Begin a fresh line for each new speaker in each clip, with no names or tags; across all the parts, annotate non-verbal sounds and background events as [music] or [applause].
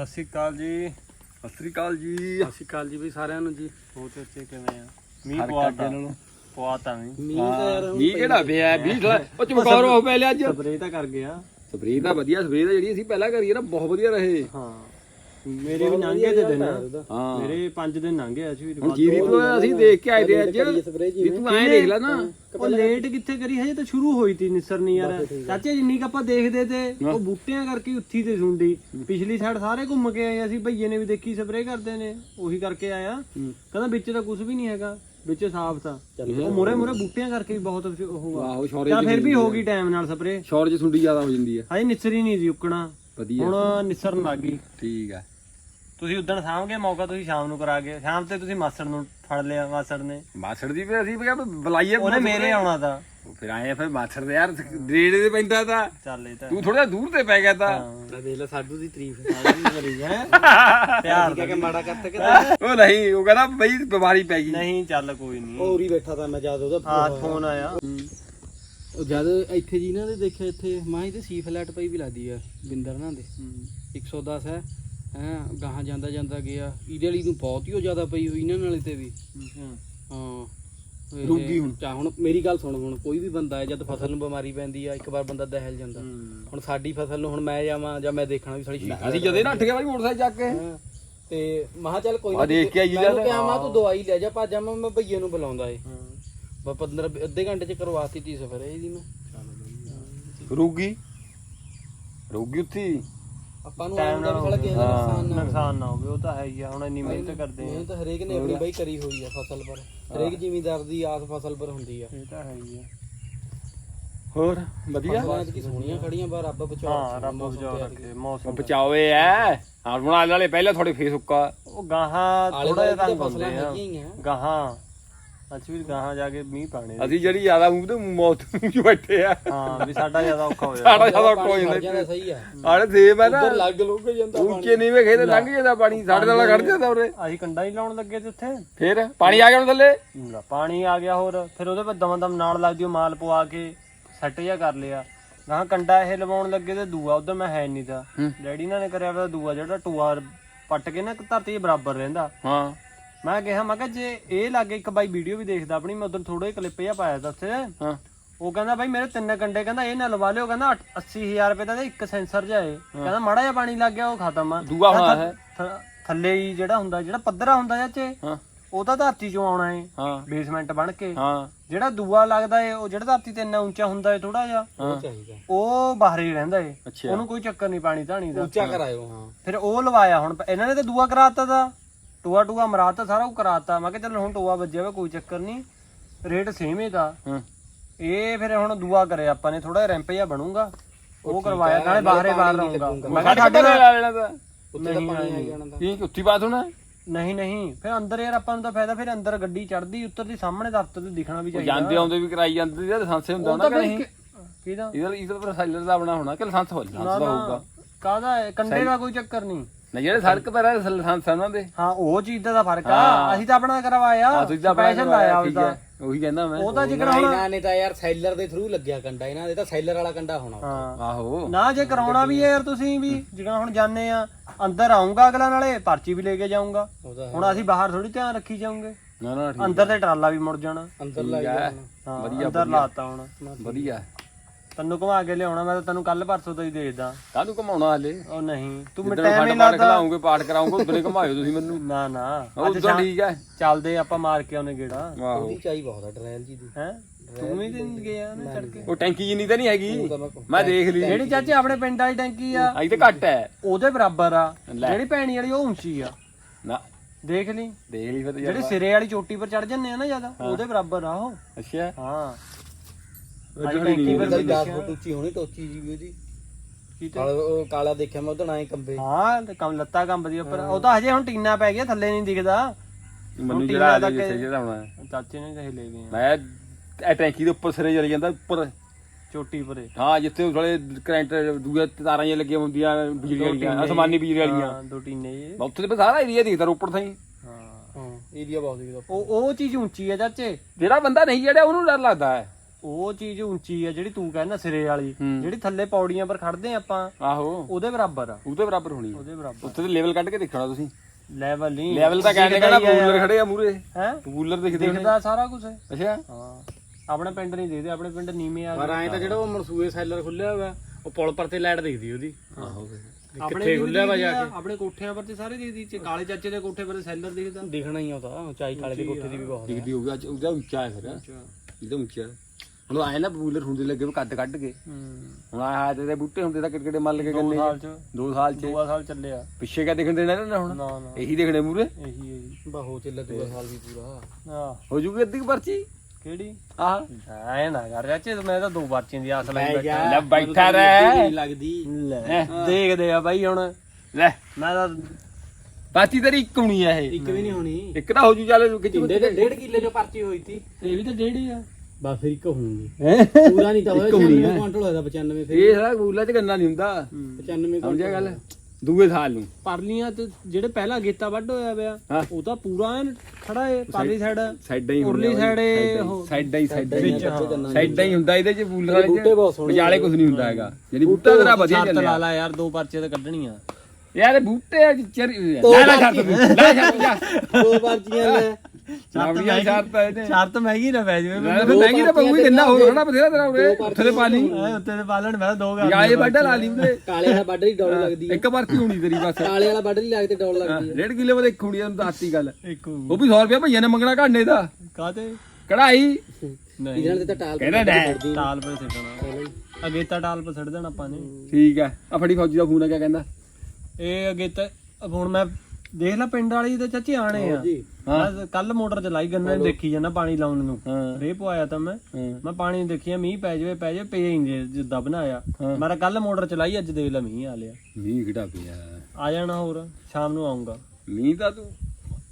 ਸਤਿ ਸ਼੍ਰੀ ਅਕਾਲ ਜੀ।
ਸਤਿ ਸ੍ਰੀ ਅਕਾਲ ਜੀ।
ਸਤਿ ਸ਼੍ਰੀ ਅਕਾਲ ਜੀ ਬਈ ਸਾਰਿਆਂ ਨੂੰ ਜੀ।
ਹੋ ਚਾਚੇ ਕਿਵੇਂ ਆ? ਮੀਂਹ
ਹਰ
ਪਵਾਤਾ ਪਵਾਤਾ ਮੀਂਹ।
ਮੀਂਹ ਤਾਂ ਯਾਰ
ਮੀਂਹ ਕਿਹੜਾ ਪਿਆ? 20 ਉਹ ਚਮਕੌਰ ਹੋ ਪਹਿਲੇ ਅੱਜ।
ਸਪਰੇ ਤਾਂ ਕਰ ਗਿਆ।
ਸਪਰੇਅ ਤਾਂ ਵਧੀਆ ਸਪਰੇਅ ਤਾਂ ਜਿਹੜੀ ਅਸੀਂ ਪਹਿਲਾਂ ਕਰੀਏ ਨਾ ਬਹੁਤ ਵਧੀਆ ਰਹੇ।
ਹਾਂ। ਮੇਰੇ ਵੀ ਲੰਘੇ ਤੇ ਦਿਨ
ਹਾਂ।
ਮੇਰੇ 5 ਦਿਨ ਲੰਘੇ ਆ ਅਸੀਂ
ਹੁਣ ਜੀਰੀ ਤੋਂ ਅਸੀਂ ਦੇਖ ਕੇ ਆਏ ਤੇ ਅੱਜ। ਵੀ ਤੂੰ ਐਂ ਦੇਖ ਲੈ ਨਾ।
ਉਹ ਲੇਟ ਕਿੱਥੇ ਕਰੀ? ਹਜੇ ਤਾਂ ਸ਼ੁਰੂ ਹੋਈ ਤੀ ਨਿਸਰਨੀ ਯਾਰ। ਚਾਚੇ ਜਿੰਨੀ ਕ ਆਪਾਂ ਦੇਖਦੇ ਤੇ ਉਹ ਬੂਟਿਆਂ ਕਰਕੇ ਉੱਥੀ ਤੇ ਸੁੰਡੀ। ਪਿਛਲੀ ਸਾਈਡ ਸਾਰੇ ਘੁੰਮ ਕੇ ਆਏ ਅਸੀਂ ਭਈਏ ਨੇ ਵੀ ਦੇਖੀ ਸਪਰੇਅ ਕਰਦੇ ਨੇ। ਉਹੀ ਕਰਕੇ ਆਇਆ। ਕਹਿੰਦਾ ਵਿੱਚ ਤਾਂ ਕੁਝ ਵੀ ਨਹੀਂ ਹੈਗਾ। ਵਿੱਚ ਸਾਫ਼ ਤਾਂ। ਉਹ ਮੋਰੇ ਮੋਰੇ ਬੂਟਿਆਂ ਕਰਕੇ ਵੀ ਬਹੁਤ ਉਹ ਆ।
ਆਹੋ ਸ਼ੌਰੇ
ਤਾਂ ਫਿਰ ਵੀ ਹੋ ਗਈ ਟਾਈਮ ਨਾਲ ਸਪਰੇਅ
ਸ਼ੌਰ ਚ ਸੁੰਡੀ ਜ਼ਿਆਦਾ ਹੋ ਜਾਂਦੀ ਹੈ
ਹਜੇ ਨਿਸਰੀ ਨਹੀਂ ਜੀ ਉੱਕਣਾ।
ਵਧੀਆ।
ਹੁਣ ਨਿਸਰਨ ਲੱਗ ਗਈ।
ਠੀਕ ਹੈ
ਤੁਸੀਂ ਉਦੋਂ ਸਾਂਭ ਕੇ ਮੌਕਾ ਤੁਸੀਂ ਸ਼ਾਮ ਨੂੰ ਕਰਾ ਕੇ ਸ਼ਾਮ ਤੇ ਤੁਸੀਂ ਮਾਸੜ ਨੂੰ ਫੜ ਲਿਆ ਮਾਸੜ ਨੇ।
ਮਾਛੜ ਦੀ ਵੀ ਅਸੀਂ ਕਿਹਾ ਵੀ ਬੁਲਾਈਏ
ਉਹਨੇ ਮੇਰੇ ਆਉਣਾ ਤਾਂ।
ਫਿਰ ਆਏ ਫਿਰ ਮਾਛੜ ਦੇ ਯਾਰ ਰੇੜੇ ਦੇ ਪੈਂਦਾ ਤਾਂ।
ਚੱਲ ਇਹ ਤਾਂ
ਤੂੰ ਥੋੜਾ ਦੂਰ ਤੇ ਪੈ ਗਿਆ ਤਾਂ।
ਹਾਂ।
ਦੇਖ ਲੈ ਸਾਡੂ ਦੀ ਤਾਰੀਫ
ਕਰੀ ਹੈ ਪਿਆਰ
ਕੇ ਮਾੜਾ ਕਰਤਾ ਕਿ
ਉਹ ਨਹੀਂ ਉਹ ਕਹਿੰਦਾ ਬਈ ਬਿਮਾਰੀ ਪੈ ਗਈ।
ਨਹੀਂ ਚੱਲ ਕੋਈ ਨਹੀਂ।
ਹੋਰ ਹੀ ਬੈਠਾ ਤਾਂ ਮੈਂ ਜਦ ਉਹਦਾ
ਹਾਂ ਫੋਨ ਆਇਆ।
ਉਹ ਜਦ ਇੱਥੇ ਜੀ ਦੇ ਦੇਖਿਆ ਇੱਥੇ ਮਾਹੀ ਤੇ ਸੀ ਫਲੈਟ ਪਈ ਵੀ ਲੱਗਦੀ ਆ ਬਿੰਦਰ ਨਾਲ ਦੇ 110 ਹੈ। ਹੈ ਗਾਹਾਂ ਜਾਂਦਾ ਜਾਂਦਾ ਗਿਆ। ਇਹਦੇ ਵਾਲੀ ਨੂੰ ਬਹੁਤ ਹੀ ਉਹ ਜ਼ਿਆਦਾ ਪਈ ਹੋਈ ਇਹਨਾਂ ਨਾਲੇ ਤੇ ਵੀ। ਹਾਂ। ਇਹ-
ਰੁੱਗੀ ਹੁਣ।
ਚਾ ਹੁਣ ਮੇਰੀ ਗੱਲ ਸੁਣ ਹੁਣ ਕੋਈ ਵੀ ਬੰਦਾ ਹੈ ਜਦ ਫਸਲ ਨੂੰ ਬਿਮਾਰੀ ਪੈਂਦੀ ਆ ਇੱਕ ਵਾਰ ਬੰਦਾ ਦਹਿਲ ਜਾਂਦਾ। ਹੁਣ ਸਾਡੀ ਫਸਲ ਨੂੰ ਹੁਣ ਮੈਂ ਜਾਵਾਂ ਜਾਂ ਮੈਂ ਦੇਖਣਾ ਵੀ ਸਾਡੀ ਸ਼ੀਟ
ਅਸੀਂ ਜਦੇ ਨੱਠ ਗਏ ਬਾਈ ਮੋਟਰਸਾਈਕਲ ਚੱਕ ਕੇ।
ਹਾਂ। ਤੇ ਮਹਾ ਚੱਲ ਕੋਈ
ਆ ਦੇਖ ਕੇ ਆਈ
ਮੈਂ
ਜਾ
ਕਿਹਾ ਮਾ ਤੂੰ ਦਵਾਈ ਲੈ ਜਾ ਭੱਜ ਮੈਂ ਮੈਂ ਭਈਏ ਨੂੰ ਬੁਲਾਉਂਦਾ ਏ ਬਸ 15 ਅੱਧੇ ਘੰਟੇ ਚ ਕਰਵਾਤੀ ਤੀ ਸਫਰ ਇਹਦੀ ਮੈਂ।
ਰੋਗੀ। ਰੋਗੀ ਉੱਥੀ
ਆਪਾਂ ਨੂੰ ਆਉਣ ਦਾ ਵੀ ਸਾਲਾ ਕਿਸੇ ਦਾ ਨੁਕਸਾਨ ਨਾ
ਨੁਕਸਾਨ ਨਾ ਹੋਵੇ ਉਹ ਤਾਂ ਹੈ ਹੀ ਆ ਹੁਣ ਇੰਨੀ ਮਿਹਨਤ ਕਰਦੇ ਆ।
ਇਹ ਤਾਂ ਹਰੇਕ ਨੇ ਆਪਣੀ ਬਈ ਕਰੀ ਹੋਈ ਆ ਫਸਲ ਪਰ। ਹਰੇਕ ਜ਼ਿਮੀਂਦਾਰ ਦੀ ਆਸ ਫਸਲ ਪਰ ਹੁੰਦੀ ਆ।
ਇਹ ਤਾਂ ਹੈ ਹੀ ਆ।
ਹੋਰ ਵਧੀਆ?
ਫਸਲਾਂ ਚ ਕੀ ਸੋਹਣੀਆਂ ਖੜੀਆਂ ਬਾ ਰੱਬ ਬਚਾਓ
ਹਾਂ ਰੱਬ ਬਚਾਓ ਰੱਖੇ ਮੌਸਮ
ਬਚਾਵੇ ਐ ਹਾਲ ਬਣਾ ਨਾਲੇ ਪਹਿਲਾਂ ਥੋੜੇ ਫੇਸ ਉੱਕਾ।
ਉਹ ਗਾਹਾਂ ਥੋੜਾ ਜਿਹਾ ਤੰਗ ਹੁੰਦੇ ਆ। ਗਾਹਾਂ। ਅੱਛੀ ਵੀ ਗਾਹਾਂ ਜਾ ਕੇ ਮੀਂਹ ਪਾਣੇ
ਅਸੀਂ ਜਿਹੜੀ ਜ਼ਿਆਦਾ ਮੂੰਹ ਤੇ ਮੌਤ ਨੂੰ ਚ ਬੈਠੇ ਆ।
ਹਾਂ ਵੀ ਸਾਡਾ ਜ਼ਿਆਦਾ ਔਖਾ ਹੋ
ਸਾਡਾ
ਜਾਂਦਾ
ਜ਼ਿਆਦਾ ਔਖਾ ਹੋ
ਪਾਣੀ ਖੜ
ਜਾਂਦਾ
ਸਹੀ ਆ।
ਆਲੇ ਸੇਬ ਹੈ ਨਾ।
ਉਧਰ ਲੱਗ ਲੋਕ ਜਾਂਦਾ
ਉੱਚੇ ਨੀਵੇਂ ਖੇਤ ਲੰਘ ਜਾਂਦਾ ਪਾਣੀ ਸਾਡੇ ਨਾਲ ਖੜ ਜਾਂਦਾ ਉਰੇ।
ਅਸੀਂ ਕੰਡਾ ਹੀ ਲਾਉਣ ਲੱਗੇ ਤੇ ਉੱਥੇ।
ਫੇਰ ਪਾਣੀ ਆ ਗਿਆ ਹੁਣ ਥੱਲੇ?
ਪਾਣੀ ਆ ਗਿਆ ਹੋਰ। ਫਿਰ ਉਹਦੇ ਪਰ ਦਮ ਦਮ ਨਾਲ ਲੱਗਦੀ ਉਹ ਮਾਲ ਪਵਾ ਕੇ ਸੈੱਟ ਜਿਹਾ ਕਰ ਲਿਆ। ਗਾਹਾਂ ਕੰਡਾ ਇਹ ਲਵਾਉਣ ਲੱਗੇ ਤੇ ਦੂਆ ਉਧਰ ਮੈਂ ਹੈ ਨਹੀਂ ਤਾਂ।
ਹੂੰ।
ਡੈਡੀ ਨਾਲ ਨੇ ਕਰਿਆ ਵਾ ਦੂਆ ਜਿਹੜਾ ਟੂਆ ਪੱਟ ਕੇ ਨਾ ਇੱਕ ਧਰਤੀ ਦੇ ਬਰਾਬਰ ਰਹਿੰਦਾ।
ਹਾਂ।
ਮੈਂ ਕਿਹਾ ਮੈਂ ਕਿਹਾ ਜੇ ਇਹ ਲੱਗੇ ਇੱਕ ਬਾਈ ਵੀਡੀਓ ਵੀ ਦੇਖਦਾ ਆਪਣੀ ਮੈਂ ਉਧਰ ਥੋੜੇ ਕਲਿੱਪ ਜਿਹਾ ਪਾਇਆ ਉੱਥੇ।
ਹਾਂ।
ਉਹ ਕਹਿੰਦਾ ਬਾਈ ਮੇਰੇ ਤਿੰਨ ਕੰਡੇ ਕਹਿੰਦਾ ਇਹ ਨਾ ਲਵਾ ਲਿਓ। ਕਹਿੰਦਾ 80000 ਰੁਪਏ ਦਾ ਇੱਕ ਸੈਂਸਰ ਜਾਏ ਕਹਿੰਦਾ ਮਾੜਾ ਜਿਹਾ ਪਾਣੀ ਲੱਗ ਗਿਆ ਉਹ ਖਤਮ ਆ।
ਦੂਆ ਹੋਣਾ ਹੈ।
ਥ- ਥੱਲੇ ਹੀ ਜਿਹੜਾ ਹੁੰਦਾ ਜਿਹੜਾ ਪੱਧਰਾ ਹੁੰਦਾ ਚਾਚੇ
ਹਾਂ।
ਉਹ ਤਾਂ ਧਰਤੀ ਚੋਂ ਆਉਣਾ ਏ।
ਹਾਂ।
ਬੇਸਮੈਂਟ ਬਣ ਕੇ।
ਹਾਂ।
ਜਿਹੜਾ ਦੂਆ ਲੱਗਦਾ ਏ ਉਹ ਜਿਹੜਾ ਧਰਤੀ ਤੇ ਇੰਨਾ ਉੱਚਾ ਹੁੰਦਾ ਏ ਥੋੜਾ ਜਿਹਾ
ਹਾਂ।
ਚਾਹੀਦਾ।
ਉਹ ਬਾਹਰ ਹੀ ਰਹਿੰਦਾ ਏ।
ਅੱਛਾ।
ਉਹਨੂੰ ਕੋਈ ਚੱਕਰ ਨਹੀਂ ਪਾਣੀ ਧਾਣੀ ਦਾ।
ਉੱਚਾ ਕਰਾਇਓ ਹਾਂ।
ਫਿਰ ਉਹ ਲਵਾਇਆ ਹੁਣ ਇਹਨਾਂ ਨੇ ਤਾਂ ਦੂਆ ਕਰਾਤਾ ਦਾ ਟੂਆ ਟੂਆ ਮਰਾਤਾ ਸਾਰਾ ਉਹ ਕਰਾਤਾ। ਮੈਂ ਕਿਹਾ ਚੱਲ ਹੁਣ ਟੂਆ ਵੱਜਿਆ ਵਾ ਕੋਈ ਚੱਕਰ ਨਹੀਂ ਰੇਟ ਸੇਮ ਹੀ ਦਾ।
ਹਾਂ।
ਇਹ ਫਿਰ ਹੁਣ ਦੂਆ ਕਰਿਆ ਆਪਾਂ ਨੇ ਥੋੜਾ ਰੈਂਪ ਜਿਹਾ ਬਣੂਗਾ। ਉਹ ਕਰਵਾਇਆ ਨਾਲੇ ਬਾਹਰੇ ਬਾਹਰ ਰਹੂੰਗਾ ਮੈਂ ਕਿਹਾ
ਸਾਡੇ
ਸਾਡੇ
ਲਾ ਲੈਣਾ ਤਾਂ।
ਉੱਥੇ ਤਾਂ ਪਾਣੀ ਆ ਜਾਣਾ ਦਾ
ਕੀ ਉੱਥੀ ਬਾਤ ਹੋਣਾ
ਨਹੀਂ ਨਹੀਂ। ਫਿਰ ਅੰਦਰ ਯਾਰ ਆਪਾਂ ਨੂੰ ਤਾਂ ਫਾਇਦਾ ਫਿਰ ਅੰਦਰ ਗੱਡੀ ਚੜਦੀ ਉੱਤਰਦੀ ਸਾਹਮਣੇ ਦਫ਼ਤਰ ਤੇ ਦਿਖਣਾ ਵੀ ਚਾਹੀਦਾ।
ਜਾਂਦੇ ਆਉਂਦੇ ਵੀ ਕਰਾਈ ਜਾਂਦੇ ਜਿਹਦਾ ਲਾਇਸੈਂਸ ਹੁੰਦਾ ਨਾ
ਤਾਂ
ਕਿ ਨਹੀਂ?
ਕਿਹਦਾ?
ਇਹਦਾ ਇਹਦਾ ਪਰ ਸਾਈਲਰ ਦਾ ਆਪਣਾ ਹੋਣਾ ਕਿ ਲਾਇਸੈਂਸ ਹੋ ਲਾਇਸੈਂਸ ਹੋਊਗਾ।
ਕਾਹਦਾ ਹੈ? ਕੰਡੇ ਦਾ ਕੋਈ ਚੱਕਰ ਨਹੀਂ।
ਨਾ ਜਿਹੜੇ ਸੜਕ ਪਰ ਹੈ ਲਾਇਸੈਂਸ ਆ ਉਹਨਾਂ ਦੇ।
ਹਾਂ ਉਹ ਚੀਜ਼ ਦਾ ਤਾਂ ਫ਼ਰਕ ਆ। ਅਸੀਂ ਤਾਂ ਆਪਣਾ ਕਰਵਾਇਆ
ਆ ਤੁਸੀਂ ਤਾਂ ਆਪਣਾ
ਸਪੈਸ਼ਲ
ਠੀਕ
ਉਹਦਾ।
ਹੈ ਉਹੀ ਕਹਿੰਦਾ ਮੈਂ।
ਉਹ ਤਾਂ ਜਿਕਰ ਹੁਣ
ਇਹਨਾਂ ਨੇ ਤਾਂ ਯਾਰ ਸੈਲਰ ਦੇ ਥਰੂ ਲੱਗਿਆ ਕੰਡਾ ਇਹਨਾਂ ਦੇ ਤਾਂ ਸੈਲਰ ਵਾਲਾ ਕੰਡਾ ਹੋਣਾ
ਹਾਂ।
ਆਹੋ।
ਨਾ ਜੇ ਕਰਾਉਣਾ ਵੀ ਹੈ ਯਾਰ ਤੁਸੀਂ ਵੀ ਜਿਹੜਾ ਹੁਣ ਜਾਣੇ ਆ ਅੰਦਰ ਆਉਂਗਾ ਅਗਲਾ ਨਾਲੇ ਪਰਚੀ ਵੀ ਲੈ ਕੇ ਜਾਊਂਗਾ।
ਉਹਦਾ
ਹੁਣ ਅਸੀਂ ਬਾਹਰ ਥੋੜੀ ਧਿਆਨ ਰੱਖੀ ਜਾਊਂਗੇ।
ਨਾ ਨਾ ਠੀਕ
ਅੰਦਰ ਤੇ ਟਰਾਲਾ ਵੀ ਮੁੜ ਜਾਣਾ।
ਅੰਦਰ ਲੱਗ
ਹੈ।
ਹਾਂ
ਵਧੀਆ,
ਅੰਦਰ ਲਾਤਾ ਹੁਣ।
ਵਧੀਆ।
ਤੈਨੂੰ ਘੁਮਾ ਕੇ ਲਿਆਉਣਾ ਮੈਂ ਤਾਂ ਤੈਨੂੰ ਕੱਲ ਪਰਸੋਂ ਤੋਂ ਹੀ ਦੇਖਦਾ।
ਕਾਹਨੂੰ ਘਮਾਉਣਾ ਹਲੇ?
ਉਹ ਨਹੀਂ ਤੂੰ
ਜਿੱਦਣ
ਟਾਈਮ
ਖੰਡ
ਨਹੀਂ
ਪਾਠ
ਲਾਦਾ
ਖਲਾਉਂਗੇ ਪਾਠ ਕਰਾਉਂਗੇ ਉਦੋਂ ਘਮਾਇਓ ਤੁਸੀਂ ਮੈਨੂੰ।
ਨਾ ਨਾ।
ਉਹ ਉਦੋਂ ਠੀਕ ਹੈ।
ਚੱਲਦੇ ਆਪਾਂ ਮਾਰ ਕੇ ਆਉਨੇ ਗੇੜਾ।
ਆਹੋ।
ਉਹਦੀ ਚਾਈ ਬਹੁਤ ਆ ਡਰੈਲ ਜੀ ਦੀ।
ਹੈ? ਤੂੰ ਵੀ ਦਿਨ ਗਿਆ ਨਾ ਚੜ ਕੇ
ਉਹ ਟੈਂਕੀ ਜਿੰਨੀ ਤਾਂ ਨਹੀਂ ਹੈਗੀ।
ਮੈਂ
ਦੇਖ ਲਈ।
ਜਿਹੜੀ ਚਾਚੇ ਆਪਣੇ ਪਿੰਡ ਵਾਲੀ ਟੈਂਕੀ ਆ
ਅਜੇ ਤਾਂ ਘੱਟ ਹੈ।
ਉਹਦੇ ਬਰਾਬਰ ਆ।
ਲੈ।
ਜਿਹੜੀ ਭੈਣੀ ਵਾਲੀ ਉਹ ਉੱਚੀ ਆ।
ਨਾ।
ਦੇਖ ਲਈ।
ਦੇਖ ਲਈ ਫਿਰ ਯਾਰ।
ਜਿਹੜੀ ਸਿਰੇ ਵਾਲੀ ਚੋਟੀ ਪਰ ਚੜ ਜੰਨੇ ਆ ਨਾ ਜ਼ਿਆਦਾ ਉਹਦੇ ਬਰਾਬਰ ਆ ਉਹ।
ਅੱਛਾ।
ਹਾਂ।
ਉਹ
ਅੱਜ ਟੈਂਕੀ ਪਰ ਵੀ
10
ਦੇਖਿਆ
ਫੁੱਟ ਉੱਚੀ ਹੋਣੀ ਟੋਚੀ ਜੀ ਵੀ ਉਹਦੀ।
ਕੀ ਤੇ-
ਕਾਲਾ ਉਹ ਕਾਲਾ ਦੇਖਿਆ ਮੈਂ ਉਹਦਾ ਐ ਕੰਬੇ।
ਹਾਂ ਤੇ ਕੰਮ ਲੱਤਾਂ ਕੰਬਦੀ ਉੱਪਰ। ਉਹ ਤਾਂ ਹਜੇ ਹੁਣ ਟੀਨਾ ਪੈ ਗਿਆ ਥੱਲੇ ਨਹੀਂ ਦਿਖਦਾ।
ਮੈਨੂੰ
ਟੀਨਾ
ਜਿਹੜਾ
ਤੱਕ-
ਜਿੱਥੇ ਜਿਹੜਾ ਹੋਣਾ
ਚਾਚੇ ਨੇ ਕਹੇ ਲੈ ਗਏ ਆ।
ਮੈਂ ਇਹ ਟੈਂਕੀ ਦੇ ਉੱਪਰ ਸਿਰੇ ਚਲੇ ਜਾਂਦਾ ਉੱਪਰ।
ਚੋਟੀ ਪਰੇ
ਹਾਂ ਜਿੱਥੇ ਥੋੜੇ ਕਰੰਟ ਦੂਏ ਤਾਰਾਂ ਜਿਹੀਆਂ ਲੱਗੀਆਂ ਹੁੰਦੀਆਂ ਬਿਜਲੀ ਵਾਲੀਆਂ ਅਸਮਾਨੀ ਬਿਜਲੀ ਵਾਲੀਆਂ।
ਹਾਂ ਦੋ ਟੀਨੇ। ਜੇ
ਉੱਥੇ ਤੇ ਸਾਰਾ ਏਰੀਆ ਦਿਖਦਾ ਰੋਪੜ ਥਾਈ।
ਹਾਂ।
ਹਾਂ ਏਰੀਆ ਬਹੁਤ ਦਿਖਦਾ।
ਉਹ ਉਹ ਚੀਜ਼ ਉੱਚੀ ਆ ਚਾਚੇ।
ਜਿਹੜਾ ਬੰਦਾ ਨਹੀਂ ਜਿਹੜਾ ਉਹਨੂੰ ਡਰ ਲੱਗਦਾ ਹੈ।
ਉਹ ਚੀਜ਼ ਉੱਚੀ ਆ ਜਿਹੜੀ ਤੂੰ ਕਹਿੰਦਾ ਸਿਰੇ ਵਾਲੀ
ਹੂੰ।
ਜਿਹੜੀ ਥੱਲੇ ਪੌੜੀਆਂ ਪਰ ਖੜਦੇ ਆਪਾਂ
ਆਹੋ।
ਉਹਦੇ ਬਰਾਬਰ ਆ।
ਉਹਦੇ ਬਰਾਬਰ ਹੋਣੀ
ਉਹਦੇ ਬਰਾਬਰ।
ਉੱਥੇ ਤੇ ਲੈਵਲ ਕੱਢ ਕੇ ਦੇਖਣਾ ਤੁਸੀਂ।
ਲੈਵਲ ਨਹੀਂ।
ਲੈਵਲ ਤਾਂ ਕਹਿੰਦੇ ਕਹਿੰਦਾ ਬੂਲਰ ਖੜੇ ਆ ਮੂਰੇ
ਹੈ?
ਬੂਲਰ ਦਿਖਦੇ ਹੋਣੇ।
ਦਿਖਦਾ ਸਾਰਾ ਕੁਝ
ਅੱਛਾ।
ਹਾਂ। ਆਪਣੇ ਪਿੰਡ ਨਹੀਂ ਦੇਖਦੇ ਆਪਣੇ ਪਿੰਡ ਨੀਵੇਂ ਆ।
ਪਰ ਐਂ ਤਾਂ ਜਿਹੜਾ ਉਹ ਮਨਸੂਏ ਸੈਲਰ ਖੁੱਲਿਆ ਹੋਇਆ ਉਹ ਪੁਲ ਪਰ ਤੇ ਲਾਈਟ ਦਿਖਦੀ ਉਹਦੀ।
ਆਹੋ।
ਆਪਣੇ
ਕਿੱਥੇ ਖੁੱਲਿਆ ਵਾ ਜਾ ਕੇ।
ਆਪਣੇ ਕੋਠਿਆਂ ਪਰ ਤੇ ਸਾਰੇ ਦੇਖਦੀ ਚ ਕਾਲੇ ਚਾਚੇ ਦੇ ਕੋਠੇ ਪਰ ਸੈਲਰ ਦਿਖਦਾ।
ਦਿਖਣਾ ਹੀ ਆ ਉਹ ਤਾਂ ਉਚਾਈ ਕਾਲੇ ਦੀ ਕੋਠੇ ਦੀ ਵੀ ਬਹੁਤ
ਦਿਖਦੀ ਹੋਊਗਾ ਅੱਜ ਉਹਦਾ ਉੱਚਾ ਹੈ ਫਿਰ। ਇਹਦਾ ਉੱਚਾ। ਹੁਣ ਆਏ ਨਾ ਬੂਲਰ ਹੁੰਦੇ ਲੱਗੇ ਵੀ ਕੱਦ ਕੱਢ ਕੇ।
ਹੂੰ।
ਹੁਣ ਆਇਆ ਤੇ ਬੂਟੇ ਹੁੰਦੇ ਤਾਂ ਕਿੱਡੇ ਮੱਲ ਕੇ
ਦੋ
ਗੰਨੇ
ਸਾਲ ਚ।
ਦੋ ਸਾਲ ਚ।
ਦੋ ਸਾਲ ਚੱਲਿਆ
ਪਿੱਛੇ ਕਿਆ ਦਿਖਣ ਦੇਣਾ ਨਾ ਹੁਣ?
ਨਾ ਨਾ।
ਇਹੀ ਦੇਖਣੇ ਮੂਰੇ?
ਇਹੀ ਇਹੀ
ਬਾਹੋ ਚ ਲੱਗੂਗਾ ਸਾਲ ਵੀ ਪੂਰਾ।
ਆ
ਹੋ ਜੂਗੀ ਅੱਧੀ ਕੁ ਪਰਚੀ?
ਕਿਹੜੀ?
ਆਹ।
ਐ ਨਾ ਕਰ ਚਾਚੇ ਤੇ ਮੈਂ ਤਾਂ ਦੋ ਬਾਚੀਆਂ ਦੀ ਆਸ ਲਈ ਬੈਠਾ।
ਲੈ ਬੈਠਾ ਰਹਿ।
ਲੱਗਦੀ।
ਲੈ। ਦੇਖਦੇ ਆ ਬਾਈ ਹੁਣ।
ਲੈ।
ਮੈਂ ਤਾਂ
ਪਾਚੀ ਤੇਰੀ ਇੱਕ ਹੋਣੀ ਆ ਇਹ।
ਇੱਕ ਵੀ ਨਹੀਂ ਹੋਣੀ।
ਇੱਕ ਤਾਂ ਹੋ ਜੂ ਚੱਲ ਖਿੱਚ
ਡੇਢ ਡੇਢ ਕਿੱਲੇ ਜੋ ਪਰਚੀ ਹੋਈ ਸੀ
ਇਹ ਵੀ ਤਾਂ ਡੇਢੀ ਆ।
ਬਸ ਫਿਰ ਇੱਕ ਹੋਊਗੀ। ਪੂਰਾ ਨਹੀਂ ਤਾਂ ਹੋਇਆ 96 ਕੁਇੰਟਲ ਹੋਇਆ 95 ਫਿਰ।
ਇਹ ਸਾਲਾ ਬੂਲਾ ਚ ਗੰਨਾ ਨਹੀਂ ਹੁੰਦਾ।
95
ਸਮਝਿਆ ਗੱਲ? ਦੂਏ ਸਾਲ ਨੂੰ।
ਪਰਲੀਆਂ ਤੇ ਜਿਹੜੇ ਪਹਿਲਾ ਗੇਤਾ ਵੱਢ ਹੋਇਆ ਪਿਆ
ਹਾਂ।
ਉਹ ਤਾਂ ਪੂਰਾ ਐਨ ਖੜਾ ਏ ਪਰਲੀ ਸਾਈਡ
ਸਾਈਡਾਂ ਹੀ
ਉਰਲੀ
ਹੁੰਦੀਆਂ
side ਇਹ
ਸਾਈਡਾਂ ਹੀ,
ਉਹ-
ਸਾਈਡਾਂ ਹੀ ਸਾਈਡਾਂ ਹੀ।
ਵਿੱਚ ਹਾਂ।
ਸਾਈਡਾਂ ਹੀ ਹੁੰਦਾ। ਇਹਦੇ ਚ ਬੂਲਰ ਵਾਲੇ
ਬੂਟੇ ਬਹੁਤ ਸੋਹਣੇ
ਵਿਚਾਲੇ ਕੁਝ ਨਹੀਂ ਹੁੰਦਾ ਹੈਗਾ। ਜਿਹੜੀ ਬੂਟਾ ਤੇਰਾ ਵਧੀਆ
ਛੱਤ ਲਾ
ਚੱਲਿਆ।
ਲਾ ਯਾਰ ਦੋ ਪਰਚੇ ਤੇ ਕੱਢਣੀਆਂ।
ਯਾਰ ਇਹ ਬੂਟੇ ਆ ਚਰੀ ਲੈ ਲੈ ਛੱਡ ਤੂੰ, ਲੈ ਛੱਡ ਜਾ।
ਦੋ ਪਰਚੀਆਂ ਲੈ।
ਚਾਵੜੀਆਂ ਸ਼ਰਤ ਆ ਇਹਨੇ
ਸ਼ਰਤ ਮਹਿੰਗੀ ਨਾ ਪੈ ਜਾਵੇ
ਫਿਰ ਮਹਿੰਗੀ ਤਾਂ ਪਊਗੀ ਕਿੰਨਾ ਹੋਰ ਖੜਾ ਬਥੇਰਾ ਤੇਰਾ ਉਰੇ ਉੱਥੇ ਤੇ ਪਾ ਲਈ
ਐ ਉੱਤੇ ਤੇ ਪਾਲਣ ਮੈਂ ਦੋ ਗਾ
ਯਾ ਇਹ ਵੱਡਾ ਲਾ ਲਈ ਉਹਦੇ।
ਕਾਲੇ ਵਾਲਾ ਬਾਰਡਰ ਹੀ ਡੌਲ ਲੱਗਦੀ ਹੈ
ਇੱਕ ਪਰਚੀ ਹੋਣੀ ਤੇਰੀ ਬਸ।
ਕਾਲੇ ਵਾਲਾ ਬਾਰਡਰ ਹੀ ਲੱਗਦੇ ਡੌਲ ਲੱਗਦੀ ਹੈ
ਡੇਢ ਕਿਲੋ ਦੇ ਖੁੜੀ ਨੂੰ ਦੱਸਤੀ ਗੱਲ। ਉਹ ਵੀ 100 ਰੁਪਏ ਭਈਆ ਨੇ ਮੰਗਣਾ ਘਾਣੇ ਦਾ।
ਕਾਤੇ
ਕਢਾਈ।
ਨਹੀਂ।
ਇਹਨਾਂ ਦੇ ਤਾਂ ਟਾਲ
ਕਹਿੰਦਾ
ਟਾਲ ਪੇ ਸਿੱਟਣਾ ਅਗੇਤਾ ਟਾਲ ਪੇ ਸਿੱਟ ਦੇਣਾ ਆਪਾਂ ਨੇ।
ਠੀਕ ਆ। ਆ ਫੜੀ ਫੌਜੀ ਦਾ ਫੋਨ ਆ ਕਿਆ ਕਹਿੰਦਾ?
ਇਹ ਅਗੇਤਾ ਹੁਣ ਮੈਂ ਦੇਖ ਲੈ ਪਿੰਡ ਵਾਲੀ ਤੇ ਚਾਚੀ ਆਣੇ ਆ।
ਹਾਂ।
ਕੱਲ ਮੋਟਰ ਚਲਾਈ ਗੰਨੇ ਨੂੰ ਦੇਖੀ ਜਾਂਦਾ ਪਾਣੀ ਲਾਉਣ ਨੂੰ। ਰੇ ਪਵਾਇਆ ਤਾਂ ਮੈਂ। ਮੈਂ ਪਾਣੀ ਦੇਖਿਆ ਮੀਂਹ ਪੈ ਜਾਵੇ ਪੈ ਜਾਵੇ ਪਏ ਹੀ ਜਿੱਦਾਂ ਬਣਾਇਆ। ਮੇਰਾ ਕੱਲ ਮੋਟਰ ਚਲਾਈ ਅੱਜ ਦੇਖ ਲੈ ਮੀਂਹ ਆ ਲਿਆ।
ਮੀਂਹ ਕਿਟਾ ਪਿਆ।
ਆ ਜਾਣਾ ਹੋਰ ਸ਼ਾਮ ਨੂੰ ਆਉਂਗਾ
ਮੀਂਹ ਤਾਂ ਤੂੰ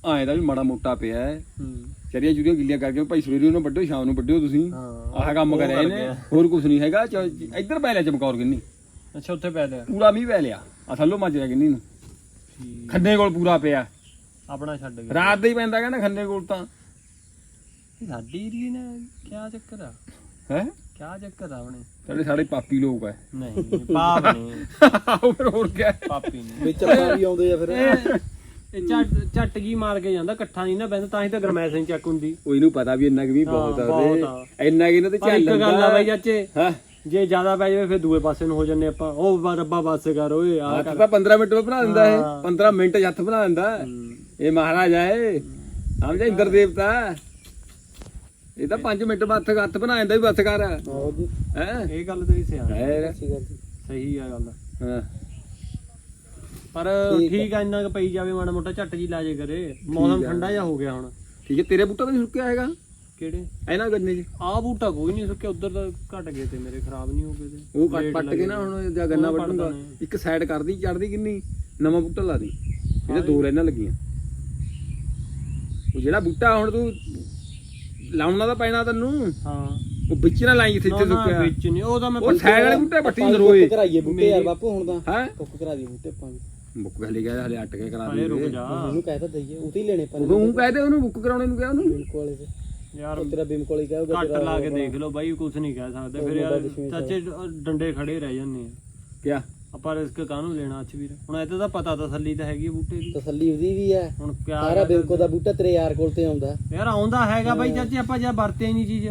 ਆਏ ਦਾ ਵੀ ਮਾੜਾ ਮੋਟਾ ਪਿਆ ਹੈ। ਚਰੀਆਂ ਚੁਰੀਆਂ ਗਿੱਲੀਆਂ ਕਰਕੇ ਭਾਈ ਸਵੇਰੇ ਉਹਨੂੰ ਵੱਢੋ ਸ਼ਾਮ ਨੂੰ ਵੱਢਿਓ ਤੁਸੀਂ। ਆਹ ਕੰਮ ਕਰਿਆ
ਕਰ
ਇਹਨੇ। ਹੋਰ ਕੁਝ ਨਹੀਂ ਹੈਗਾ। ਇੱਧਰ ਪੈ ਲਿਆ ਚਮਕੌਰ ਕਿੰਨੀ?
ਅੱਛਾ ਉੱਥੇ ਪੈ ਲਿਆ।
ਪੂਰਾ ਮੀਂਹ ਪੈ ਲਿਆ। ਆ ਥੱਲੋਂ ਮੱਜ ਰਿਹਾ ਕਿੰਨੀ ਨੂੰ।
ਠੀਕ।
ਖੰਨੇ ਕੋਲ ਪੂਰਾ ਪਿਆ।
ਆਪਣਾ ਛੱਡ ਗਿਆ
ਰਾਤ ਦਾ ਹੀ ਪੈਂਦਾ ਕਹਿੰਦਾ ਖੰਨੇ ਕੋਲ ਤਾਂ।
ਸਾਡੀ ਏਰੀਏ ਨੇ ਕਿਆ ਚੱਕਰ ਆ?
ਹੈ?
ਕਿਆ ਚੱਕਰ ਆ ਆਪਣੇ?
ਸਾਡੇ ਸਾਡੇ ਪਾਪੀ ਲੋਕ ਐ
ਨਹੀਂ ਪਾਪ ਨੇ।
ਆਹੋ ਫਿਰ ਹੋਰ ਕਿਆ? ਹੈ?
ਪਾਪੀ ਨੇ।
ਵਿੱਚ ਆਪਾਂ ਵੀ ਆਉਂਦੇ ਆ ਫਿਰ।
ਇਹ ਝੱਟ ਝੱਟ ਜੀ ਮਾਰ ਕੇ ਜਾਂਦਾ ਇਕੱਠਾ ਨਹੀਂ ਨਾ ਪੈਂਦਾ ਤਾਂ ਹੀ ਤਾਂ ਗਰਮੈਸ਼ ਨਹੀਂ ਚੱਕ ਹੁੰਦੀ।
ਉਹ ਇਹਨੂੰ ਪਤਾ ਵੀ ਇੰਨਾ ਕਿ ਵੀ ਬਹੁਤ ਆ
ਬਹੁਤ
ਇੰਨਾ ਕਿ ਇਹਨਾਂ ਤੇ
ਪਰ
ਚੱਲ
ਇੱਕ ਗੱਲ ਆ ਬਾਈ ਚਾਚੇ।
ਹਾਂ?
ਜੇ ਜ਼ਿਆਦਾ ਪੈ ਜਾਵੇ ਫਿਰ ਦੂਏ ਪਾਸੇ ਨੂੰ ਹੋ ਜੰਨੇ ਆਪਾਂ। ਉਹ ਬਾ- ਰੱਬਾ ਬੱਸ ਕਰ ਓਏ ਆ
ਹੱਥ
ਕਰ।
ਤਾਂ 15 ਮਿੰਟ ਵਿੱਚ ਬਣਾ ਦਿੰਦਾ ਇਹ।
ਹਾਂ।
15 ਮਿੰਟ 'ਚ ਹੱਥ ਬਣਾ ਦਿੰਦਾ। ਇਹ ਮਹਾਰਾਜਾ ਏ ਸਮਝਿਆ? ਇੰਦਰ ਦੇਵਤਾ। ਇਹ ਤਾਂ 5 ਮਿੰਟ ਬਾਅਦ ਹੱਥ ਬਣਾ ਦਿੰਦਾ ਵੀ ਬਸ ਕਰ।
ਜੀ?
ਹੈ?
ਇਹ ਗੱਲ ਤੇਰੀ ਸਿਆਣੀ
ਹੈ
ਸਹੀ
ਆ ਗੱਲ।
ਹਾਂ।
ਪਰ ਠੀਕ ਆ। ਇੰਨਾ ਕੁ ਪਈ ਜਾਵੇ ਮਾੜਾ ਮੋਟਾ ਝੱਟ ਜੀ ਲਾ ਜੇ ਕਰੇ। ਮੌਸਮ ਠੰਡਾ ਜਿਹਾ ਹੋ ਗਿਆ ਹੁਣ।
ਠੀਕ ਹੈ ਤੇਰੇ ਬੂਟਾ ਤਾਂ ਨਹੀਂ ਸੁੱਕਿਆ ਹੈਗਾ?
ਕਿਹੜੇ?
ਇਹਨਾਂ ਗੰਨੇ 'ਚ
ਆਹ ਬੂਟਾ ਕੋਈ ਨਹੀਂ ਸੁੱਕਿਆ ਉਧਰ ਤਾਂ ਘਟ ਗਏ ਤੇ ਮੇਰੇ ਖਰਾਬ ਨਹੀਂ ਹੋ ਗਏ ਤੇ।
ਉਹ ਕੱਟ ਪੱਟ ਕੇ ਨਾ ਹੁਣ ਜਾਂ ਗੰਨਾ ਵੱਢੂਗਾ। ਇੱਕ ਸਾਈਡ ਕਰਦੀ ਚੜਦੀ ਕਿੰਨੀ? ਨਵਾਂ ਬੂਟਾ ਲਾ ਦੀ। ਇਹਦੇ ਦੋ ਲੈਣਾ ਲੱਗੀਆਂ। ਉਹ ਜਿਹੜਾ ਬੂਟਾ ਹੁਣ ਤੂੰ ਲਾਉਣਾ ਤਾਂ ਪੈਣਾ ਤੈਨੂੰ।
ਹਾਂ।
ਉਹ ਵਿੱਚ ਨਾ ਲਾਈ ਜਿੱਥੇ ਜਿੱਥੇ
ਨਾ
ਸੁੱਕਿਆ।
ਵਿੱਚ ਨਹੀਂ। ਉਹ ਤਾਂ ਮੈਂ
ਉਹ ਸਾਈਡ ਵਾਲੇ ਬੂਟੇ ਪੱਟੀ ਨਰੋਏ
ਕਰਾਈਏ ਬੂਟੇ ਯਾਰ ਬਾਪੂ ਹੁਣ ਤਾਂ
ਹੈ?
ਕੁੱਕ ਕਰਾ ਦੀ ਬੂਟੇ ਆਪਾਂ ਵੀ।
ਮੁੱਕ ਗਲੇ ਗਿਆ ਹਲੇ ਅੱਟ ਕੇ ਕਰਾ ਦੇ
ਜਾ।
ਉਹਨੂੰ ਕਹਿ ਤਾਂ ਦਈਏ ਉਹ ਤੇ ਹੀ ਲੈਣੇ ਪਰ
ਉਹ ਉਹ ਕਹਦੇ ਉਹਨੂੰ ਬੁੱਕ ਕਰਾਉਣੇ ਨੂੰ ਕਿਹਾ ਉਹਨੂੰ।
ਬਿਮਕੋ ਵਾਲੇ ਤੇ
ਯਾਰ
ਤੇਰਾ ਬਿਮਕੋ ਵਾਲੀ ਕਹੂਗਾ
ਘੱਟ ਲਾ ਕੇ ਦੇਖ ਲਓ ਬਾਈ ਕੁਝ ਨਹੀਂ ਕਹਿ ਸਕਦੇ। ਫਿਰ ਯਾਰ ਚਾਚੇ ਡੰਡੇ ਖੜੇ ਰਹਿ ਜਾਂਦੇ ਆ।
ਕਿਆ?
ਆਪਾਂ ਰਿਸਕ ਕਾਹਨੂੰ ਲੈਣਾ ਅੱਛ ਵੀਰ ਹੁਣ ਇਹਦਾ ਤਾਂ ਪਤਾ ਤਸੱਲੀ ਤਾਂ ਹੈਗੀ ਆ ਬੂਟੇ ਦੀ।
ਤਸੱਲੀ ਉਹਦੀ ਵੀ ਹੈ।
ਹੁਣ ਕਿਆ
ਸਾਰਾ ਬਿਮਕੋ ਦਾ ਬੂਟਾ ਤੇਰੇ ਯਾਰ ਕੋਲ ਤੇ ਆਉਂਦਾ।
ਯਾਰ ਆਉਂਦਾ ਹੈਗਾ ਬਾਈ ਚਾਚੇ ਆਪਾਂ ਜੇ ਵਰਤੇ ਨਹੀਂ ਚੀਜ਼।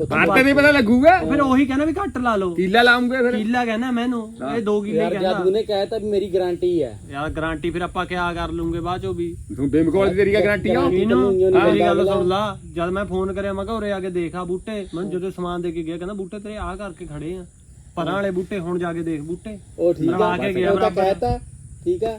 ਤਾਂ
ਆਟੇ ਨਹੀਂ ਪਤਾ ਲੱਗੂਗਾ।
ਫਿਰ ਉਹੀ ਕਹਿੰਦਾ ਵੀ ਘੱਟ ਲਾ ਲਓ।
ਕੀਲਾ ਲਾਉਂਗੇ ਫਿਰ।
ਕਿੱਲਾ ਕਹਿੰਦਾ ਮੈਨੂੰ ਇਹ 2 ਕਿੱਲੇ
ਯਾਰ ਜਦ
ਕਹਿੰਦਾ
ਉਹਨੇ ਕਹਿਤਾ ਵੀ ਮੇਰੀ ਗਾਰੰਟੀ ਹੈ।
ਯਾਰ ਗਾਰੰਟੀ ਫਿਰ ਆਪਾਂ ਕਿਆ ਕਰ ਲੂੰਗੇ ਬਾਅਦ ਚੋਂ ਵੀ।
ਤੂੰ ਬੇਮਕੌਲ ਦੀ ਤੇਰੀ ਗਾਰੰਟੀ ਆ?
ਇਹਨੂੰ ਮੇਰੀ ਗੱਲ ਸੁਣ ਲਾ। ਜਦ ਮੈਂ ਫੋਨ ਕਰਿਆ ਮੈਂ ਕਿਹਾ ਉਰੇ ਆ ਕੇ ਦੇਖ ਆ ਬੂਟੇ। ਮੈਨੂੰ ਜਦੋਂ ਸਮਾਨ ਦੇ ਕੇ ਗਿਆ ਕਹਿੰਦਾ ਬੂਟੇ ਤੇਰੇ ਆ ਕਰਕੇ ਖੜੇ ਆ। ਪਰਾਂ ਵਾਲੇ ਬੂਟੇ ਹੁਣ ਜਾ ਕੇ ਦੇਖ ਬੂਟੇ।
ਉਹ ਠੀਕ ਆ
ਕੇ ਗਿਆ
ਉਹ ਤਾਂ। ਕਹਿਤਾ ਠੀਕ ਆ।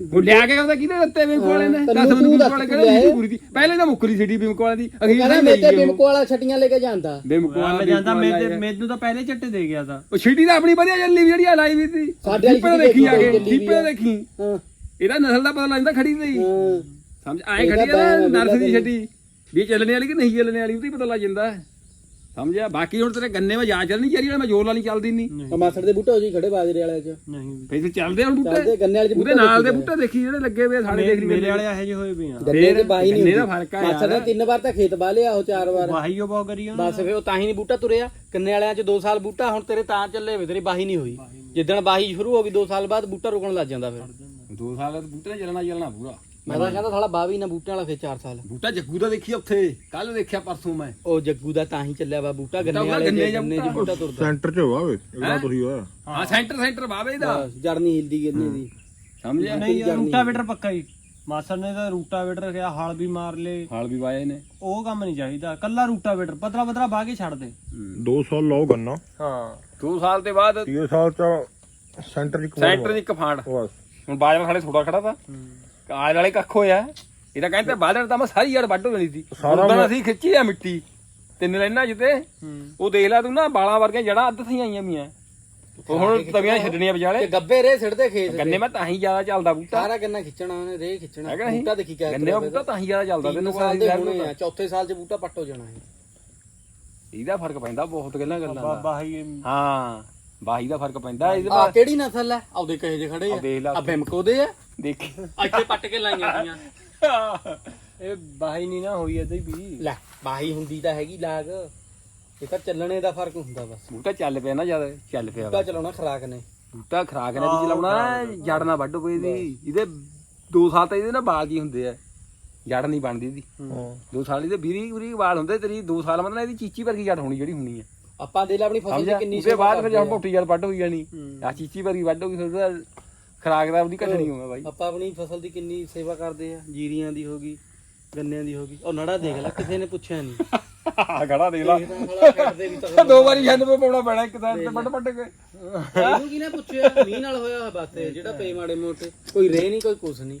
ਲਿਆ ਕੇ ਕਹਿੰਦਾ ਕਿਹਦੇ ਦਿੱਤੇ ਬੇਮਕੌਲੇ ਨੇ?
ਤੈਨੂੰ
ਦੱਸ ਮੈਨੂੰ
ਤੂੰ
ਬੇਮਕੌਲੇ
ਦੱਸ
ਕਹਿੰਦਾ
ਲਿਆਏ।
ਨਹੀਂ ਪੂਰੀ ਦੀ ਪਹਿਲੇ ਤਾਂ ਮੁੱਕਰੀ ਸਿੱਟੀ ਬੇਮਕੌਲੇ ਦੀ। ਅਖੀਰ
ਕਹਿੰਦਾ
ਤਾਂ
ਮੇਰੇ ਤੇ। ਬਿਮਕੋ ਵਾਲਾ ਛਟੀਆਂ ਲੈ ਕੇ ਜਾਂਦਾ।
ਬੇਮਕੌਲ
ਮੈਂ ਜਾਂਦਾ ਮੈਨੂੰ ਮੈਨੂੰ ਤਾਂ ਪਹਿਲੇ ਝੱਟੇ ਦੇ ਗਿਆ ਤਾਂ।
ਉਹ ਛਿੱਟੀ ਤਾਂ ਆਪਣੀ ਵਧੀਆ ਵੀ ਜਿਹੜੀ ਆ ਲਾਈ ਵੀ ਸੀ।
ਸਾਡੇ ਵਾਲੀ
ਦੇਖੀ ਆ ਕੇ ਦੀਪੇ। ਦੇਖੀ।
ਹਾਂ।
ਇਹਦਾ ਨਸਲ ਦਾ ਪਤਾ ਲੱਗਦਾ ਖੜੀ ਨਹੀਂ।
ਹਾਂ।
ਸਮਝ ਆਏ ਖੜੀ ਆ ਨਾ ਨਰਸ ਦੀ ਛੱਡੀ ਵੀ ਚੱਲਣੇ ਵਾਲੀ ਕਿ ਨਹੀਂ ਚੱਲਣੇ ਵਾਲੀ ਉਹ ਤਾਂ ਹੀ ਪਤਾ ਲੱਗ ਜਾਂਦਾ। ਹੈ। ਸਮਝਿਆ? ਬਾਕੀ ਹੁਣ ਤੇਰੇ ਗੰਨੇ ਵਿੱਚ ਜਾ ਚੱਲਣੀ ਚਾਹੀਦੀ ਮੈਂ ਜੋਰ ਵਾਲੀ ਚੱਲਦੀ ਨਹੀਂ।
ਉਹ ਮਾਸੜ ਦੇ ਬੂਟੇ ਹੋ ਜੀ ਖੜੇ ਬਾਜਰੇ ਵਾਲੇ ਚ।
ਨਹੀਂ।
ਫੇਰ ਚੱਲਦੇ ਹੁਣ
ਚੱਲਦੇ
ਬੂਟੇ
ਗੰਨੇ ਵਾਲੇ ਚ
ਉਹਦੇ ਨਾਲ ਦੇ ਬੂਟੇ ਦੇਖੀ ਜਿਹੜੇ ਲੱਗੇ ਹੋਏ ਸਾਡੇ ਦੇਖ ਲਈ
ਮੇਰੇ ਵਾਲੇ ਇਹੋ ਜਿਹੇ ਹੋਏ ਆ।
ਗੰਨੇ ਦੇ ਬਾਹੀ ਨਹੀਂ
ਗੰਨੇ ਦਾ
ਹੁੰਦੀ।
ਫ਼ਰਕ ਆ
ਮਾਸੜ ਨੇ ਤਿੰਨ ਵਾਰ ਤਾਂ ਖੇਤ ਬਾਹ ਲਿਆ ਉਹ ਚਾਰ ਵਾਰ।
ਵਾਹੀਓ ਬਹੁਤ ਕਰੀ ਉਹਨੇ
ਬਸ ਫੇ ਉਹ ਤਾਂ ਹੀ ਨਹੀਂ ਬੂਟਾ ਤੁਰਿਆ। ਕੰਨੇ ਵਾਲਿਆਂ ਚ 2 ਸਾਲ ਬੂਟਾ ਹੁਣ ਤੇਰੇ ਤਾਂ ਚੱਲੇ ਵੇ ਤੇਰੀ ਬਾਹੀ ਨਹੀਂ ਹੋਈ। ਜਿੱਦਣ ਬਾਹੀ ਸ਼ੁਰੂ ਹੋ ਗਈ 2 ਸਾਲ ਬਾਅਦ ਬੂਟਾ ਰੁਕਣ ਲੱਗ ਜਾਂਦਾ ਫਿਰ।
ਦੋ ਸਾਲ ਬਾਅਦ ਬੂਟੇ ਨੇ ਚੱਲਣਾ ਚੱਲਣਾ ਪੂਰਾ।
ਮੈਂ ਤਾਂ ਕਹਿੰਦਾ ਸਾਲਾ ਬਾਹ ਵੀ ਨਾ ਬੂਟਿਆਂ ਵਾਲਾ ਫੇ 4 ਸਾਲ।
ਬੂਟਾ ਜੱਗੂ ਦਾ ਦੇਖੀ ਉੱਥੇ। ਕੱਲ ਦੇਖਿਆ ਪਰਸੋਂ ਮੈਂ।
ਉਹ ਜੱਗੂ ਦਾ ਤਾਂ ਹੀ ਚੱਲਿਆ ਵਾ ਬੂਟਾ ਗੰਨੇ
ਬੂਟਾ
ਵਾਲੇ
ਗੰਨੇ
ਦੇ
ਜਾਂ
ਗੰਨੇ ਚ
ਬੂਟਾ।
ਬੂਟਾ ਤੁਰਦਾ।
ਸੈਂਟਰ ਚ ਹੋਆ ਵੇ ਇਹਦਾ ਤੁਸੀਂ ਆ
ਹਾਂ ਸੈਂਟਰ ਸੈਂਟਰ ਬਾਵੇ ਦਾ
ਬਸ, ਜੜ ਨਹੀਂ ਹਿਲਦੀ ਗੰਨੇ ਦੀ।
ਸਮਝਿਆ?
ਨਹੀਂ ਰੂਟਾਵੇਟਰ ਪੱਕਾ ਹੀ। ਮਾਸਰ ਨੇ ਤਾਂ ਰੂਟਾਵੇਟਰ ਕਿਹਾ ਹਲ ਵੀ ਮਾਰ ਲੇ
ਹਾਲ ਵੀ ਵਾਏ ਨੇ।
ਉਹ ਕੰਮ ਨਹੀਂ ਚਾਹੀਦਾ। ਕੱਲਾ ਰੂਟਾਵੇਟਰ ਪਤਲਾ ਪਤਲਾ ਬਾਹ ਕੇ ਛੱਡ ਦੇ।
2 ਸਾਲ ਲਾਓ ਗੰਨਾ।
ਹਾਂ।
ਦੋ ਸਾਲ ਤੇ ਬਾਅਦ
3 ਸਾਲ ਚ ਸੈਂਟਰ ਚ ਇੱਕ
ਸੈਂਟਰ 'ਚ ਇੱਕ ਫਾਂਡ
ਬਸ।
ਹੁਣ ਬਾਜਰਾ ਸਾਡੇ ਥੋੜਾ ਖੜਾ ਤਾ। ਕਾਜ ਵਾਲੇ ਕੱਖ ਹੋਇਆ। ਇਹ ਤਾਂ ਕਹਿੰਦੇ ਬਾਜਰਾ ਤਾਂ ਮੈਂ ਸਾਰੀ ਯਾਰ ਵੱਢ ਹੋ ਜਾਣੀ ਸੀ।
ਸਾਰਾ
ਉਦੋਂ ਅਸੀਂ ਖਿੱਚੀ ਆ ਮਿੱਟੀ। ਤਿੰਨ ਲੈਣਾ ਜਿੱਤੇ। ਉਹ ਦੇਖ ਲੈ ਤੂੰ ਨਾ ਬਾਲਾਂ ਵਰਗੀਆਂ ਜੜਾਂ ਅੱਧ ਥੀਆਂ ਆਈਆਂ ਮੀਆਂ। ਉਹ ਹੁਣ ਤਵੀਆਂ ਛੱਡਣੀਆਂ
ਤੇ
ਵਿਚਾਲੇ
ਗੱਬੇ ਰੇ ਸਿੱਟਦੇ ਖੇਤ
ਗੰਨੇ ਮੈਂ ਤਾਂ ਹੀ ਜ਼ਿਆਦਾ ਚੱਲਦਾ ਬੂਟਾ।
ਸਾਰਾ ਗੰਨਾ ਖਿੱਚਣਾ ਉਹਨੇ ਰੇ ਖਿੱਚਣਾ? ਬੂਟਾ ਦੇਖੀ ਕਿਆ
ਗੰਨੇ ਬੂਟਾ ਤਾਂ ਹੀ ਜ਼ਿਆਦਾ ਚੱਲਦਾ।
ਤਿੰਨ ਸਾਲ ਦੇ ਹੋਣੇ ਆ ਚੌਥੇ ਸਾਲ ਚ ਬੂਟਾ ਪੱਟ ਹੋ ਜਾਣਾ ਹੈ
ਇਹਦਾ ਫ਼ਰਕ ਪੈਂਦਾ ਬਹੁਤ ਗੱਲਾਂ ਗੱਲਾਂ ਦਾ।
ਬਾਹੀ
ਹਾਂ ਬਾਹੀ ਦਾ ਫ਼ਰਕ ਪੈਂਦਾ। ਇਹਦੇ
ਆ
ਬਾਅਦ
ਕਿਹੜੀ ਨਸਲ ਹੈ? ਆਪਦੇ ਕਹੇ ਜੇ ਖੜੇ
ਆ।
ਆ ਬਿਮਕੋ ਦੇ ਆ।
ਦੇਖੀ।
ਇੱਥੇ ਪੱਟ ਕੇ ਲਾਈਆਂ ਸੀਆਂ
ਇਹ ਬਾਹੀ ਨਹੀਂ ਨਾ ਹੋਈ ਏਦਾਂ ਹੀ ਵੀ।
ਲੈ ਬਾਹੀ ਹੁੰਦੀ ਤਾਂ ਹੈਗੀ ਲਾਗ। ਇਹ ਤਾਂ ਚੱਲਣੇ ਦਾ ਫ਼ਰਕ ਹੁੰਦਾ ਬਸ।
ਬੂਟਾ ਚੱਲ ਪਿਆ ਨਾ ਜਦ ਚੱਲ ਪਿਆ
ਬੂਟਾ ਚਲਾਉਣਾ ਖਰਾਕ ਨੇ।
ਬੂਟਾ ਖਰਾਕ ਨੇ ਵੀ ਚਲਾਉਣਾ ਜੜ ਨਾ। ਵੱਢ ਪਈ ਦੀ ਇਹਦੇ 2 ਸਾਲ ਤਾਂ ਇਹਦੇ ਨਾ ਬਾਲ ਜੀ ਹੁੰਦੇ ਆ। ਜੜ ਨਹੀਂ ਬਣਦੀ ਦੋ ਸਾਲ ਇਹਦੇ ਵੀਰੀ ਵੀਰੀ ਵਾਲ ਹੁੰਦੇ ਤੇਰੀ 2 ਸਾਲ ਮਤਲਬ ਇਹਦੀ ਚੀਚੀ ਵਰਗੀ ਜੜ ਹੋਣੀ ਜਿਹੜੀ ਹੋਣੀ ਆ।
ਆਪਾਂ ਦੇ ਲੈ ਆਪਣੀ ਫਸਲ
ਸਮਝਿਆ?
ਦੀ ਕਿੰਨੀ
ਉਸੇ
ਸੇਵਾ
ਬਾਅਦ ਫਿਰ ਜਦ ਮੋਟੀ ਜੜ ਵੱਢ ਹੋਈ ਜਾਣੀ ਆ ਚੀਚੀ ਵਰਗੀ ਵੱਢ ਹੋ ਗਈ ਫਿਰ ਉਹਦਾ ਖਰਾਕ ਦਾ ਉਹਦੀ ਘਟਣੀ ਹੋਵੇ ਬਾਈ।
ਆ। ਆਪਾਂ ਆਪਣੀ ਫਸਲ ਦੀ ਕਿੰਨੀ ਸੇਵਾ ਕਰਦੇ ਆ ਜੀਰੀਆਂ ਦੀ ਹੋਗੀ ਗੰਨਿਆਂ ਦੀ ਹੋਗੀ ਉਹ ਨੜਾ ਦੇਖ ਲੈ ਕਿਸੇ ਨੇ ਪੁੱਛਿਆ ਨਹੀਂ।
ਖੜਾ ਦੇਖ ਲਾ। [laughs] ਦੋ ਵਾਰੀ ਛੰਦ ਪੇ ਪਾਉਣਾ ਪੈਣਾ ਇੱਕ ਸਾਈਡ ਤੇ ਵੱਢ ਵੱਢ ਕੇ।
ਇਹਨੂੰ ਕਿਹਨੇ ਪੁੱਛਿਆ ਮੀਂਹ ਨਾਲ ਹੋਇਆ ਹੋਇਆ ਬਸ ਇਹ ਜਿਹੜਾ ਪਏ ਮਾੜੇ ਮੋਟੇ। ਕੋਈ ਰੇ ਨਹੀਂ ਕੋਈ ਕੁਛ ਨਹੀਂ।